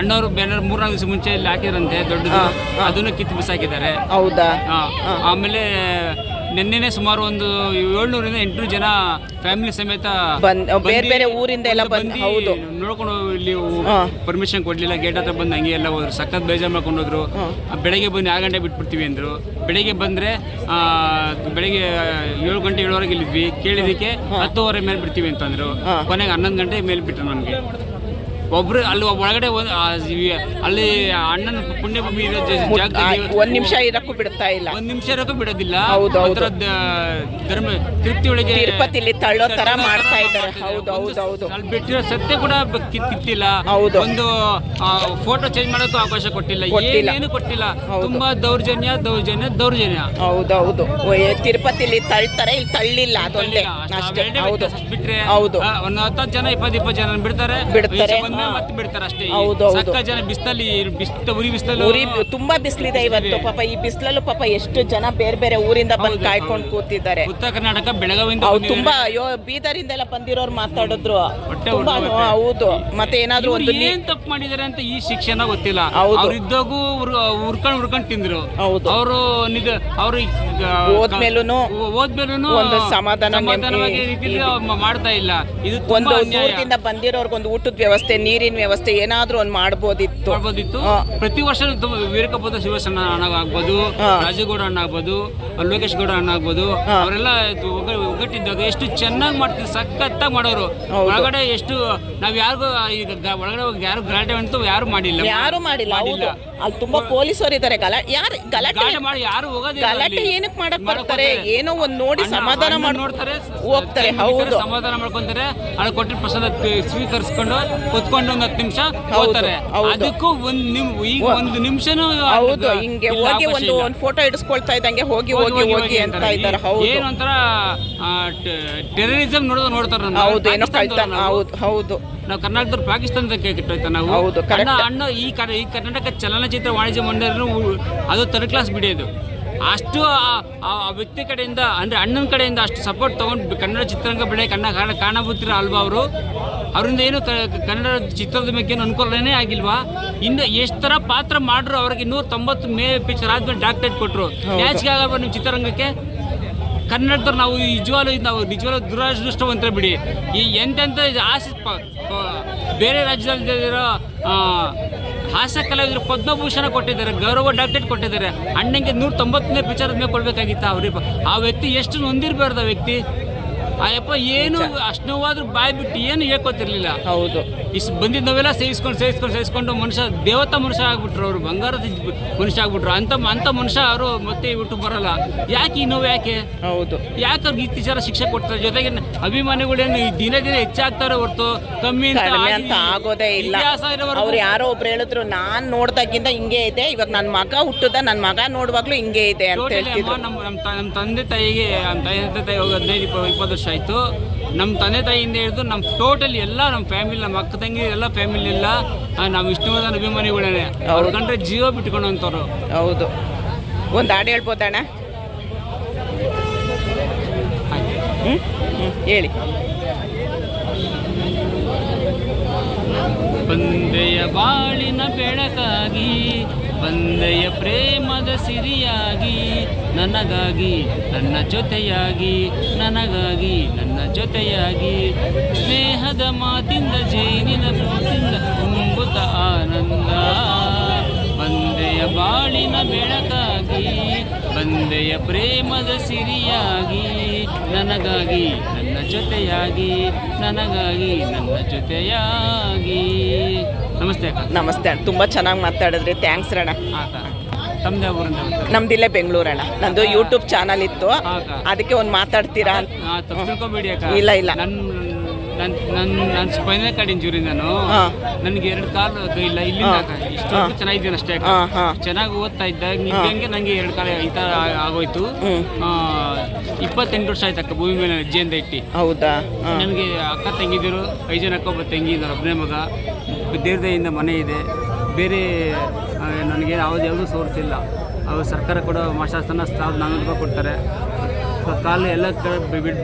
ಅಣ್ಣವರು ಬೇರೆ ಮೂರ್ನಾಲ್ಕು ದಿವಸ ಮುಂಚೆ ಇಲ್ಲಿ ಹಾಕಿದ್ರಂತೆ ದೊಡ್ಡದು. ಅದನ್ನು ಕಿತ್ತು ಬಿಸಾಕಿದ್ದಾರೆ. ಹೌದಾ? ಆಮೇಲೆ ನಿನ್ನೆನೆ ಸುಮಾರು ಒಂದು ಏಳ್ನೂರಿಂದ ಎಂಟುನೂರು ಜನ ಫ್ಯಾಮಿಲಿ ಸಮೇತ ಬೇರೆ ಬೇರೆ ಊರಿಂದ ಎಲ್ಲ ಬಂದ್- ಹೌದು. ನೋಡ್ಕೊಂಡು ಇಲ್ಲಿ ಪರ್ಮಿಷನ್ ಕೊಡ್ಲಿಲ್ಲ ಗೇಟ್ ಹತ್ರ ಬಂದು ಹಂಗೆ ಎಲ್ಲ ಹೋದ್ರು. ಸಖತ್ ಬೇಜಾರು ಮಾಡ್ಕೊಂಡು ಹೋದ್ರು. ಬೆಳಗ್ಗೆ ಬಂದು ಆರು ಗಂಟೆ ಬಿಟ್ಬಿಡ್ತೀವಿ ಅಂದ್ರು. ಬೆಳಗ್ಗೆ ಬಂದ್ರೆ ಆ, ಬೆಳಗ್ಗೆ ಏಳು ಗಂಟೆ ಏಳುವರೆಗೆ ಇಲ್ಲಿದ್ವಿ. ಕೇಳಿದಕ್ಕೆ ಹತ್ತುವರೆ ಮೇಲೆ ಬಿಡ್ತೀವಿ ಅಂತಂದ್ರು. ಕೊನೆಗೆ ಹನ್ನೊಂದು ಗಂಟೆ ಮೇಲೆ ಬಿಟ್ರು ನಮಗೆ. ಒಬ್ರು ಅಲ್ಲಿ ಒಳಗಡೆ ಒಂದ್- ಆ, ಇವಿ- ಅಲ್ಲಿ ಅಣ್ಣನ ಪುಣ್ಯಭೂಮಿ ಇರೋ ಜ- ಜಾಗದಲ್ಲಿ ಒಂದ್ ನಿಮಿಷ ಇರಕ್ಕೂ ಬಿಡ್ತಾ ಇಲ್ಲ. ಒಂದ್ ನಿಮಿಷ ಇರೋಕ್ಕೂ ಬಿಡೋದಿಲ್ಲ. ಹೌದು, ಹೌದು. ಒಂಥರ ದ- ಧರ್ಮ ತೃಪ್ತಿ ಒಳಗೆ ತಿರುಪತಿಲಿ ತಳ್ಳೋ ತರ ಮಾಡ್ತಾ ಇದ್ದಾರೆ. ಹೌದು ಹೌದು ಹೌದು. ಅಲ್ಲಿ ಬಿಟ್ಟಿರೋ ಸತ್ಯ ಕೂಡ ಬ- ಕಿತ್ತಿಲ್ಲ. ಹೌದು. ಒಂದು ಫೋಟೋ ಚೇಂಜ್ ಮಾಡೋಕ್ಕೂ ಅವಕಾಶ ಕೊಟ್ಟಿಲ್ಲ. ಕೊಟ್ಟಿಲ್ಲ. ಏನೇನು ಕೊಟ್ಟಿಲ್ಲ. ಹೌದು. ತುಂಬಾ ದೌರ್ಜನ್ಯ ದೌರ್ಜನ್ಯ ದೌರ್ಜನ್ಯ. ಹೌದೌದು ತಿರುಪತಿಲಿ ತಳ್ತಾರೆ ಇಲ್ಲಿ ತಳ್ಳಿಲ್ಲ ಅದೊಂದೇ. ಅಷ್ಟೇ ಹೌದು. ಬಿಟ್ರೆ ಹೌದು. ಒಂದ್ ಹತ್ತು ಜನ ಇಪ್ಪತ್ತು ಇಪ್ಪತ್ತು ಜನ ಬಿಡ್ತಾರೆ. ಬಿಡ್ತಾರೆ. ಈಚೆ ಬಂದ್ಮೇಲೆ ಹಾ. ಮತ್ತೆ ಬಿಡ್ತಾರೆ ಅಷ್ಟೇ. ಹೌದು, ಹೌದು. ಸಕ್ಕ ಜನ ಬಿಸ್ತಲ್ಲಿ ಬಿಸ್ತ ಉರಿ ಬಿಸ್ತಲು ಉರಿ ತುಂಬಾ ಬಿಸಿಲಿದೆ ಇವತ್ತು ಪಾಪ. ಈ ಬಿಸಿಲಲ್ಲೂ ಪಾಪ ಎಷ್ಟು ಜನ ಬೇರೆ ಬೇರೆ ಊರಿಂದ ಬಂದು ಕಾಯ್ಕೊಂಡು ಕೂತಿದ್ದಾರೆ. ಉತ್ತರ ಕರ್ನಾಟಕ ಬೆಳಗಾವಿಯಿಂದ ಅವ್ರು ತುಂಬಾ ಅಯ್ಯೋ ಬೀದರಿಂದೆಲ್ಲ ಬಂದಿರೋರು ಮಾತಾಡಿದ್ರು. ಹೊಟ್ಟೆ ತುಂಬಾ ಉರ್ದೋಗುತ್ತೆ. ಹೌದು. ಮತ್ತೆ ಏನಾದ್ರೂ ಇವ್ರು ಒಂದು ನೀ- ಏನ್ ತಪ್ಪು ಮಾಡಿದಾರೆ ಅಂತ ಈ ಶಿಕ್ಷಣ ಗೊತ್ತಿಲ್ಲ. ಹೌದು. ಅವ್ರು ಇದ್ದಾಗೂ ಉರ್ಕೊಂಡ್ ಉರ್ಕೊಂಡ್ ತಿಂದ್ರು. ಹೌದು. ಅವರು ನಿಜ ಅವರು ಹೋದ್ಮೇಲೂನು ಹೋದ್ಮೇಲೂ ಒಂದು ಸಮಾಧಾನ ಸಮಾಧಾನವಾಗಿ ನೆಮ್ಮದಿ- ಮಾಡ್ತಾ ಇಲ್ಲ. ಇದು ಒಂದು ಅನ್ಯಾಯ. ಬಂದಿರೋರ್ಗೊಂದು ಊಟದ ವ್ಯವಸ್ಥೆ ನೀರಿನ ವ್ಯವಸ್ಥೆ ಏನಾದ್ರೂ ಒಂದು ಮಾಡ್ಬೋದಿತ್ತು. ಮಾಡ್ಬೋದಿತ್ತು. ಪ್ರತಿ ವರ್ಷ ವೀರಕಪ್ಪದ ಶಿವಸೇನ ಅಣ್ಣ ಆಗ್ಬೋದು. ರಾಜಗೌಡ ಅಣ್ಣ ಆಗ್ಬೋದು ಲೋಕೇಶ್ ಗೌಡ ಅಣ್ಣ ಆಗ್ಬೋದು. ಅವರೆಲ್ಲ ಒಗ್ಗಟ್ಟಿದ್ದಾಗ ಎಷ್ಟು ಚೆನ್ನಾಗಿ ಮಾಡ್ತಿದ್ರು ಸಖತ್ತಾಗಿ ಮಾಡೋರು. ಒಳಗಡೆ ಎಷ್ಟು ನಾವ್ ಯಾರಿಗೂ ಈಗ ಒಳಗಡೆ ಹೋಗಿ ಯಾರು ಗಲಾಟೆ ಅಂತೂ ಯಾರು ಮಾಡಿಲ್ಲ. ಯಾರು ಮಾಡಿಲ್ಲ ಹೌದು. ಅಲ್ಲಿ ತುಂಬಾ ಪೊಲೀಸರು ಇದ್ದಾರೆ. ಗಲ ಯಾರು ಗಲಾಟೆ ಗಲಾಟೆ ಮಾಡಿ ಯಾರು ಹೋಗೋದಿಲ್ಲ ಗಲಾಟೆ. ಏನಕ್ಕೆ ಮಾಡಕ್ ಬರ್ತಾರೆ? ಏನೋ ಒಂದ್ ನೋಡಿ ಸಮಾಧಾನ ಮಾಡಿ ನೋಡ್ತಾರೆ ಹೋಗ್ತಾರೆ ಹೌದು. ಸಮಾಧಾನ ಮಾಡ್ಕೊಂತಾರೆ. ಅಲ್ಲಿ ಕೊಟ್ಟಿರೋ ಪ್ರಸಾದ ಸ್ವೀಕರಿಸ್ಕೊಂಡು ಸ್ವೀಕರಿಸ್ಕೊಂಡು ಕುತ್ಕೊಂಡು ಒಂದ್ ಹತ್ತು ನಿಮಿಷ ಹೋಗ್ತಾರೆ. ಅದಕ್ಕೂ ಒಂದ್ ನಿಮ್ ಈಗ ಒಂದು ನಿಮಿಷನೂ ಹೌದು ಹಿಂಗೆ ಹೋಗಿ ಒಂದು. ಒಂದು ಫೋಟೋ ಇಡಿಸ್ಕೊಳ್ತಾ ಇದ್ದಂಗೆ ಹೋಗಿ ಹೋಗಿ ಹೋಗಿ ಅಂತ ಇದ್ದಾರೆ. ಹೌದು. ಏನು ಒಂಥರ ಟೆರರಿಸಂ ನೋಡೋದು ನೋಡ್ತಾರ ಹೌದು ಏನೋ ಕಳ್ತನ ಹೌದು ಹೌದು. ನಾವು ಕರ್ನಾಟಕದವ್ರು ಪಾಕಿಸ್ತಾನದ ಕೆಟ್ಟೋಯ್ತ ನಾವು? ಹೌದು, ಕನ್ನಡ ಅಣ್ಣ ಈ ಕರ್ನಾಟಕ ಚಲನಚಿತ್ರ ವಾಣಿಜ್ಯ ಮಂಡಳಿಯನ್ನು ಅದು ತರ್ಡ್ ಕ್ಲಾಸ್ ಬಿಡಿಯೋದು ಅಷ್ಟು ಆ- ವ್ಯಕ್ತಿ ಕಡೆಯಿಂದ ಅಂದರೆ ಅಣ್ಣನ ಕಡೆಯಿಂದ ಅಷ್ಟು ಸಪೋರ್ಟ್ ತೊಗೊಂಡು ಕನ್ನಡ ಚಿತ್ರರಂಗ ಬೆಳೆ ಕನ್ನಡ ಕಾಣ ಅಲ್ವಾ ಅವರು? ಅವರಿಂದ ಏನು ಕನ್ನಡ ಚಿತ್ರದ ಬಗ್ಗೆ ಏನು ಅನುಕೂಲನೇ ಆಗಿಲ್ವಾ? ಇನ್ನು ಎಷ್ಟು ಥರ ಪಾತ್ರ ಮಾಡ್ರು ಅವ್ರಿಗೆ ನೂರ ತೊಂಬತ್ತು ಮೇ ಪಿಕ್ಚರ್ ಆದ್ಮೇಲೆ ಡಾಕ್ಟರೇಟ್ ಕೊಟ್ಟರು ನ್ಯಾಚಿಗೆ ಆಗಲ್ವ ನಿಮ್ಮ ಚಿತ್ರರಂಗಕ್ಕೆ? ಕನ್ನಡದವ್ರು ನಾವು ನಿಜವಾಗ್ಲೂ ನಾವು ನಿಜವಾಗ್ಲೂ ದುರಾದೃಷ್ಟವಂತರ ಬಿಡಿ. ಈ ಎಂತೆಂಥ ಆಸೆ ಬೇರೆ ರಾಜ್ಯದಲ್ಲಿರೋ ಹಾಸ್ಯ ಕಲಾವಿದರು ಪದ್ಮಭೂಷಣ ಕೊಟ್ಟಿದ್ದಾರೆ, ಗೌರವ ಡಾಕ್ಟರೇಟ್ ಕೊಟ್ಟಿದ್ದಾರೆ. ಅಣ್ಣಂಗೆ ನೂರ ತೊಂಬತ್ತನೇ ಮೇಲೆ ಕೊಡಬೇಕಾಗಿತ್ತು ಅವ್ರಿಗೆ ಆ ವ್ಯಕ್ತಿ ಎಷ್ಟು ನೊಂದಿರಬಾರ್ದು ಆ ವ್ಯಕ್ತಿ? ಆ ಯಪ್ಪ ಏನು ಅಷ್ಟು ನೋವಾದ್ರೂ ಬಾಯಿ ಬಿಟ್ಟು ಏನು ಹೇಳ್ಕೊತಿರ್ಲಿಲ್ಲ ಹೌದು. ಇಷ್ಟು ಬಂದಿದ್ದ ನೋವೆಲ್ಲ ಸೇವಿಸ್ಕೊಂಡು ಸೇವಿಸ್ಕೊಂಡು ಸೇವಿಸ್ಕೊಂಡು ಮನುಷ್ಯ ದೇವತಾ ಮನುಷ್ಯ ಆಗ್ಬಿಟ್ರು ಅವರು ಬಂಗಾರದ ಮನುಷ್ಯ ಆಗ್ಬಿಟ್ರು. ಅಂತ ಅಂತ ಮನುಷ್ಯ ಅವರು ಮತ್ತೆ ಬಿಟ್ಟು ಬರಲ್ಲ. ಯಾಕೆ ಈ ನೋವು ಯಾಕೆ? ಹೌದು. ಯಾಕೆ ಅವ್ರಿಗೆ ಇತ್ತೀಚಾರ ಶಿಕ್ಷೆ ಕೊಡ್ತಾರೆ? ಜೊತೆಗೆ ಅಭಿಮಾನಿಗಳೇನು ಈ ದಿನ ದಿನ ಹೆಚ್ಚಾಗ್ತಾರೆ ಹೊರತು ಕಮ್ಮಿ ಅಂತ ಆಗೋದೇ ಇಲ್ಲ. ಅವ್ರು ಯಾರೋ ಒಬ್ರು ಹೇಳಿದ್ರು ನಾನ್ ನೋಡ್ದಾಗಿಂದ ಹಿಂಗೆ ಇದೆ ಇವಾಗ ನನ್ನ ಮಗ ಹುಟ್ಟದ ನನ್ನ ಮಗ ನೋಡುವಾಗ್ಲೂ ಹಿಂಗೆ ಇದೆ ಅಂತ ಹೇಳ್ತಿದ್ರು. ನಮ್ಮ ನಮ್ಮ ತಂದೆ ತಾಯಿಗೆ ನಮ್ಮ ತಂದೆ ತಾಯಿ ಹೋಗಿ ಹದಿನೈದು ಇಪ್ಪತ್ತು ವರ್ಷ ಆಯಿತು. ನಮ್ಮ ತಂದೆ ತಾಯಿಯಿಂದ ಹಿಡಿದು ನಮ್ಮ ಟೋಟಲಿ ಎಲ್ಲ ನಮ್ಮ ಫ್ಯಾಮಿಲಿ ನಮ್ಮ ಅಕ್ಕ ತಂಗಿ ಎಲ್ಲ ಫ್ಯಾಮಿಲಿ ಎಲ್ಲ ನಮ್ಮ ವಿಷ್ಣುವರ್ಧನ ಅಭಿಮಾನಿಗಳೇ ಅವ್ರ ಕಂಡ್ರೆ ಜೀವ ಬಿಟ್ಕೊಂಡಂಥವ್ರು. ಹೌದು. ಒಂದು ಹಾಡು ಹೇಳ್ಬೋದಣ್ಣ ಹ್ಮ್? ಹೇಳಿ. ಬಂದೆಯ ಬಾಳಿನ ಬೆಳಕಾಗಿ ಬಂದೆಯ ಪ್ರೇಮದ ಸಿರಿಯಾಗಿ, ನನಗಾಗಿ, ನನ್ನ ಜೊತೆಯಾಗಿ, ನನಗಾಗಿ, ನನ್ನ ಜೊತೆಯಾಗಿ, ಸ್ನೇಹದ ಮಾತಿಂದ, ಜೇನಿನ ಮಾತಿಂದ ತುಂಬುತ್ತ ಆನಂದ. ಬಂದೆಯ ಬಾಳಿನ ಬೆಳಕಾಗಿ, ಬಂದೆಯ ಪ್ರೇಮದ ಸಿರಿಯಾಗಿ, ನನಗಾಗಿ, ನನ್ನ ಜೊತೆಯಾಗಿ, ನನಗಾಗಿ, ನನ್ನ ಜೊತೆಯಾಗಿ. ನಮಸ್ತೆ ಅಕ್ಕ. ನಮಸ್ತೆ ಅಣ್ಣ. ತುಂಬ ಚೆನ್ನಾಗಿ ಮಾತಾಡಿದ್ರಿ. ಥ್ಯಾಂಕ್ಸ್ ಅಣ್ಣ. ಆಕ ತಮ್ಮದೇ ಊರಿಂದ ನಮ್ದಿಲ್ಲೇ ಬೆಂಗಳೂರು ಅಣ್ಣ. ನಂದು ಯೂಟ್ಯೂಬ್ ಚಾನಲ್ ಇತ್ತು. ಅದಕ್ಕೆ ಒಂದು ಮಾತಾಡ್ತೀರಾ ಅಂತ. ಹಾಂ ತಿಳ್ಕೊಬೇಡಿ ಅಕ್ಕ. ಇಲ್ಲ, ಇಲ್ಲ. ನನ್ನ ನನ್ನ ನನ್ನ ಸ್ಪೈನಲ್ ಕಾರ್ಡ್ ಇಂಜುರಿ ನಾನು. ಹಾ. ನನಗೆ ಎರಡು ಕಾಲು ಇಲ್ಲ ಇಲ್ಲಿಂದ ಹಾ. ಅಕ್ಕ. ಇಷ್ಟೊಂದು ಚೆನ್ನಾಗಿದ್ದೀನಿ ಅಷ್ಟೇ ಅಕ್ಕ. ಹಾ, ಹಾ. ಚೆನ್ನಾಗಿ ಓದ್ತಾ ಇದ್ದಾಗ ನಿಂಗೆ ನಂಗೆ ಎರಡು ಕಾಲ ಈ ಥರ ಆ- ಆಗೋಯ್ತು? ಹ್ಮ್. ಆ, ಇಪ್ಪತ್ತೆಂಟು ವರ್ಷ ಆಯ್ತು ಅಕ್ಕ ಭೂಮಿ ಮೇಲೆ ಅಜ್ಜಿಯಿಂದ ಇಟ್ಟು. ಹೌದಾ? ಹಾಂ. ನನಗೆ ಅಕ್ಕ ತಂಗಿದಿರು ಐದು ಜನ ಅಕ್ಕ ಒಬ್ಬ ತಂಗಿ ಇದ್ದಾರೆ ಒಬ್ಬನೇ ಮಗ. ದೇವ್ರದಯಿಂದ ಮನೆ ಇದೆ. ಬೇರೆ ನನಗೆ ಯಾವ್ದು ಯಾವುದೂ ಸೋರ್ಸ್ ಇಲ್ಲ. ಅವರು ಸರ್ಕಾರ ಕೂಡ ಮಾಸಾಸನ ಸಾವಿರದ ನಾನ್ನೂರು ರೂಪಾಯಿ ಕೊಡ್ತಾರೆ. ಕಾಲು ಎಲ್ಲ ಕಡೆ ಬಿಡ್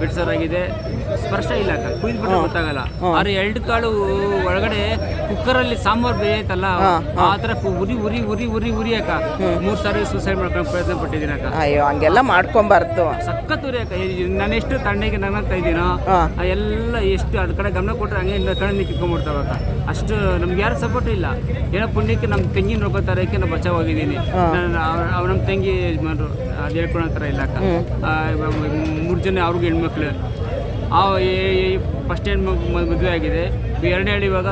ಬಿಡ್ಸೋರಾಗಿದೆ. ಆಗಿದೆ ಸ್ಪರ್ಶ ಇಲ್ಲ ಅಕ್ಕ. ಕುಯ್ದ್ಬಿಟ್ರೆ ಗೊತ್ತಾಗಲ್ಲ. ಆದ್ರೆ ಎರಡು ಕಾಳು ಒಳಗಡೆ ಕುಕ್ಕರಲ್ಲಿ ಸಾಂಬಾರ್ ಬೇಯತ್ತಲ್ಲ ಆ ತರ ಉರಿ ಉರಿ ಉರಿ ಉರಿ ಉರಿ ಅಕ್ಕ. ಮೂರ್ ಸಾರಿ ಸೂಸೈಡ್ ಮಾಡ್ಕೊಂಡು ಪ್ರಯತ್ನ ಪಟ್ಟಿದ್ದೀನಿ ಅಕ್ಕ. ಅಯ್ಯೋ ಹಂಗೆಲ್ಲ ಮಾಡ್ಕೊಂಬಾರ್ದು. ಸಖತ್ ಉರಿ ಅಕ್ಕ. ನಾನು ಎಷ್ಟು ತಣ್ಣಗೆ ಇದ್ದೀನೋ ಹಾ. ಆ ಎಲ್ಲ ಎಷ್ಟು ಅದ್ ಕಡೆ ಗಮನ ಕೊಟ್ರೆ ಹಂಗೆ ಇನ್ನು ಕಣ್ಣು ಅಕ್ಕ. ಅಷ್ಟು ನಮ್ಗೆ ಯಾರು ಸಪೋರ್ಟ್ ಇಲ್ಲ. ಏನೋ ಪುಣ್ಯಕ್ಕೆ ನಮ್ಮ ತಂಗಿ ನೋಡ್ಕೋತಾರೆ ಯಾಕೆ ನಾನು ಬಚಾವ್ ಆಗಿದ್ದೀನಿ. ಅವ್ರ ನಮ್ಮ ತಂಗಿ ಯಜಮಾನ್ರು ಅದು ಹೇಳ್ಕೊಳೋ ಥರ ಇಲ್ಲ ಅಕ್ಕ. ಮೂರು ಜನ ಅವ್ರಿಗೆ ಹೆಣ್ಮಕ್ಳು ಆ ಫಸ್ಟ್ ಟೈಮ್ ಮದುವೆ ಆಗಿದೆ. ಎರಡನೇ ಹೇಳಿ ಇವಾಗ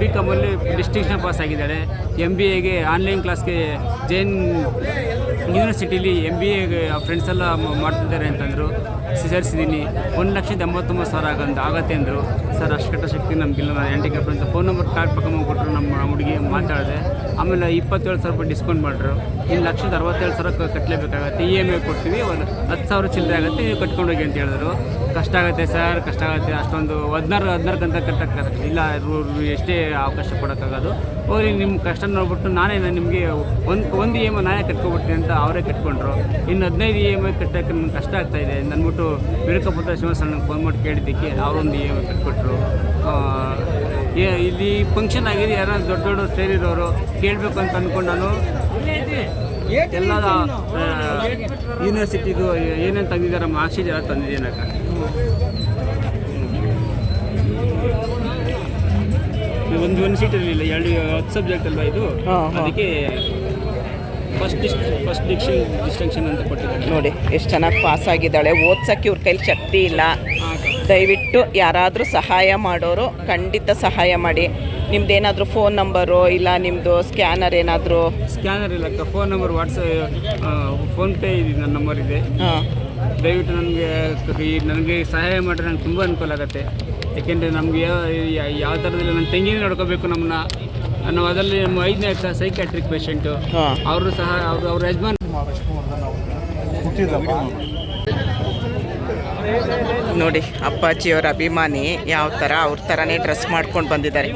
ಬಿ ಕಾಮಲ್ಲಿ ಡಿಸ್ಟಿಂಕ್ಷನ್ ಪಾಸ್ ಆಗಿದ್ದಾಳೆ ಎಂ ಬಿ ಎಗೆ ಆನ್ಲೈನ್ ಕ್ಲಾಸ್ಗೆ ಜೈನ್ ಯೂನಿವರ್ಸಿಟಿಲಿ ಎಂ ಬಿ ಎಗೆ ಫ್ರೆಂಡ್ಸ್ ಎಲ್ಲ ಮಾಡ್ತಿದ್ದಾರೆ ಅಂತಂದರು. ಸೇರಿಸಿದ್ದೀನಿ ಒಂದು ಲಕ್ಷದ ಎಂಬತ್ತೊಂಬತ್ತು ಸಾವಿರ ಆಗಂತ ಆಗತ್ತೆ ಅಂದರು. ಸರ್, ಅಷ್ಟು ಕಟ್ಟ ಶಕ್ತಿ ನಮಗಿಲ್ಲ. ನಾನು ಹ್ಯಾಂಡಿಕ್ಯಾಪ್ ಅಂತ ಫೋನ್ ನಂಬರ್ ಕಾರ್ಡ್ ಪಕ್ಕ ಕೊಟ್ಟರು ನಮ್ಮ ಹುಡುಗಿ ಮಾತಾಡಿದೆ. ಆಮೇಲೆ ಇಪ್ಪತ್ತೇಳು ಸಾವಿರ ರೂಪಾಯಿ ಡಿಸ್ಕೌಂಟ್ ಮಾಡಿದ್ರು. ಇನ್ನು ಲಕ್ಷದ ಅರವತ್ತೇಳು ಸಾವಿರ ಕಟ್ಟಲೇಬೇಕಾಗತ್ತೆ ಇ ಎಂ ಐ ಕೊಡ್ತೀವಿ. ಒಂದು ಹತ್ತು ಸಾವಿರ ಚಿಲ್ಲರೆ ಆಗುತ್ತೆ. ನೀವು ಕಟ್ಕೊಂಡು ಹೋಗಿ ಅಂತ ಹೇಳಿದ್ರು. ಕಷ್ಟ ಆಗುತ್ತೆ ಸರ್, ಕಷ್ಟ ಆಗುತ್ತೆ. ಅಷ್ಟೊಂದು ಹದಿನಾರು ಹದಿನಾರು ಗಂಟೆ ಕಟ್ಟಕ್ಕೆ ಇಲ್ಲ ಎಷ್ಟೇ ಅವಕಾಶ ಕೊಡೋಕ್ಕಾಗೋದು. ಹೋಗಿ ನಿಮ್ಮ ಕಷ್ಟ ನೋಡ್ಬಿಟ್ಟು ನಾನೇ ನಿಮಗೆ ಒಂದು ಒಂದು ಇ ಎಂ ಐ ನಾನೇ ಕಟ್ಕೊಬಿಡ್ತೀನಿ ಅಂತ ಅವರೇ ಕಟ್ಕೊಂಡ್ರು. ಇನ್ನು ಹದಿನೈದು ಇ ಎಂ ಐ ಕಟ್ಟೋಕ್ಕೆ ನನಗೆ ಕಷ್ಟ ಆಗ್ತಾ ಇದೆ. ಅಂದ್ಬಿಟ್ಟು ಪುತ್ರ ಶಿವಸಣ್ಣಗೆ ಫೋನ್ ಮಾಡಿ ಕೇಳಿದ್ದಕ್ಕೆ ಅವರೊಂದು ಇ ಎಂ ಐ ಕಟ್ಕೊಟ್ರು. ಇಲ್ಲಿ ಫಂಕ್ಷನ್ ಆಗಿದೆ ಯಾರೋ ದೊಡ್ಡ ದೊಡ್ಡ ಸೇರಿರೋರು ಕೇಳಬೇಕು ಅಂತ ಅಂದ್ಕೊಂಡು ನಾನು ಎಲ್ಲ ಯೂನಿವರ್ಸಿಟಿದು ಏನೇನು ತಂದಿದ್ದಾರೆ ಮಾರ್ಕ್ಶೀಟ್ ಎಲ್ಲ ತಂದಿದ್ದೀನಕ್ಕ ಒಂದು ಒಂದು ಸೀಟ್ ಇರಲಿಲ್ಲ ಎರಡು ಹತ್ತು ಸಬ್ಜೆಕ್ಟ್ ಅಲ್ವಾ ಇದು. ಅದಕ್ಕೆ first dis first diction distinction ಅಂತ ಕೊಟ್ಟಿದ್ದಾರೆ. ನೋಡಿ ಎಷ್ಟು ಚೆನ್ನಾಗಿ ಪಾಸ್ ಆಗಿದ್ದಾಳೆ. ಓದ್ಸೋಕ್ಕೆ ಇವ್ರ ಕೈಲಿ ಶಕ್ತಿ ಇಲ್ಲ. ದಯವಿಟ್ಟು ಯಾರಾದರೂ ಸಹಾಯ ಮಾಡೋರು ಖಂಡಿತ ಸಹಾಯ ಮಾಡಿ. ನಿಮ್ದೇನಾದರೂ ಫೋನ್ ನಂಬರು ಇಲ್ಲ ನಿಮ್ಮದು ಸ್ಕ್ಯಾನರ್ ಏನಾದರೂ? ಸ್ಕ್ಯಾನರ್ ಇಲ್ಲ ಫೋನ್ ನಂಬರ್ ವಾಟ್ಸಪ್ ಫೋನ್ಪೇ ಇದೆ ನನ್ನ ನಂಬರ್ ಇದೆ. ಹಾಂ. ದಯವಿಟ್ಟು ನನಗೆ ಈ ನನಗೆ ಸಹಾಯ ಮಾಡಿದ್ರೆ ನಂಗೆ ತುಂಬ ಅನುಕೂಲ ಆಗುತ್ತೆ. ಯಾಕೆಂದರೆ ನಮಗೆ ಯಾವ ಥರದಲ್ಲಿ ನನ್ನ ತೆಂಗಿನ ನೋಡ್ಕೋಬೇಕು ನಮ್ಮನ್ನ ನಾವು ಅದರಲ್ಲಿ ನಮ್ಮ ಐದನೇ ಸೈಕ್ಯಾಟ್ರಿಕ್ ಪೇಷಂಟು ಹಾಂ. ಅವರು ಸಹ ಅವರು ಅವ್ರ ಯಜಮಾನ್ ನೋಡಿ ಅಪ್ಪಾಜಿಯವರ ಅಭಿಮಾನಿ ಯಾವ ಥರ ಅವ್ರ ಥರನೇ ಡ್ರೆಸ್ ಮಾಡ್ಕೊಂಡು ಬಂದಿದ್ದಾರೆ.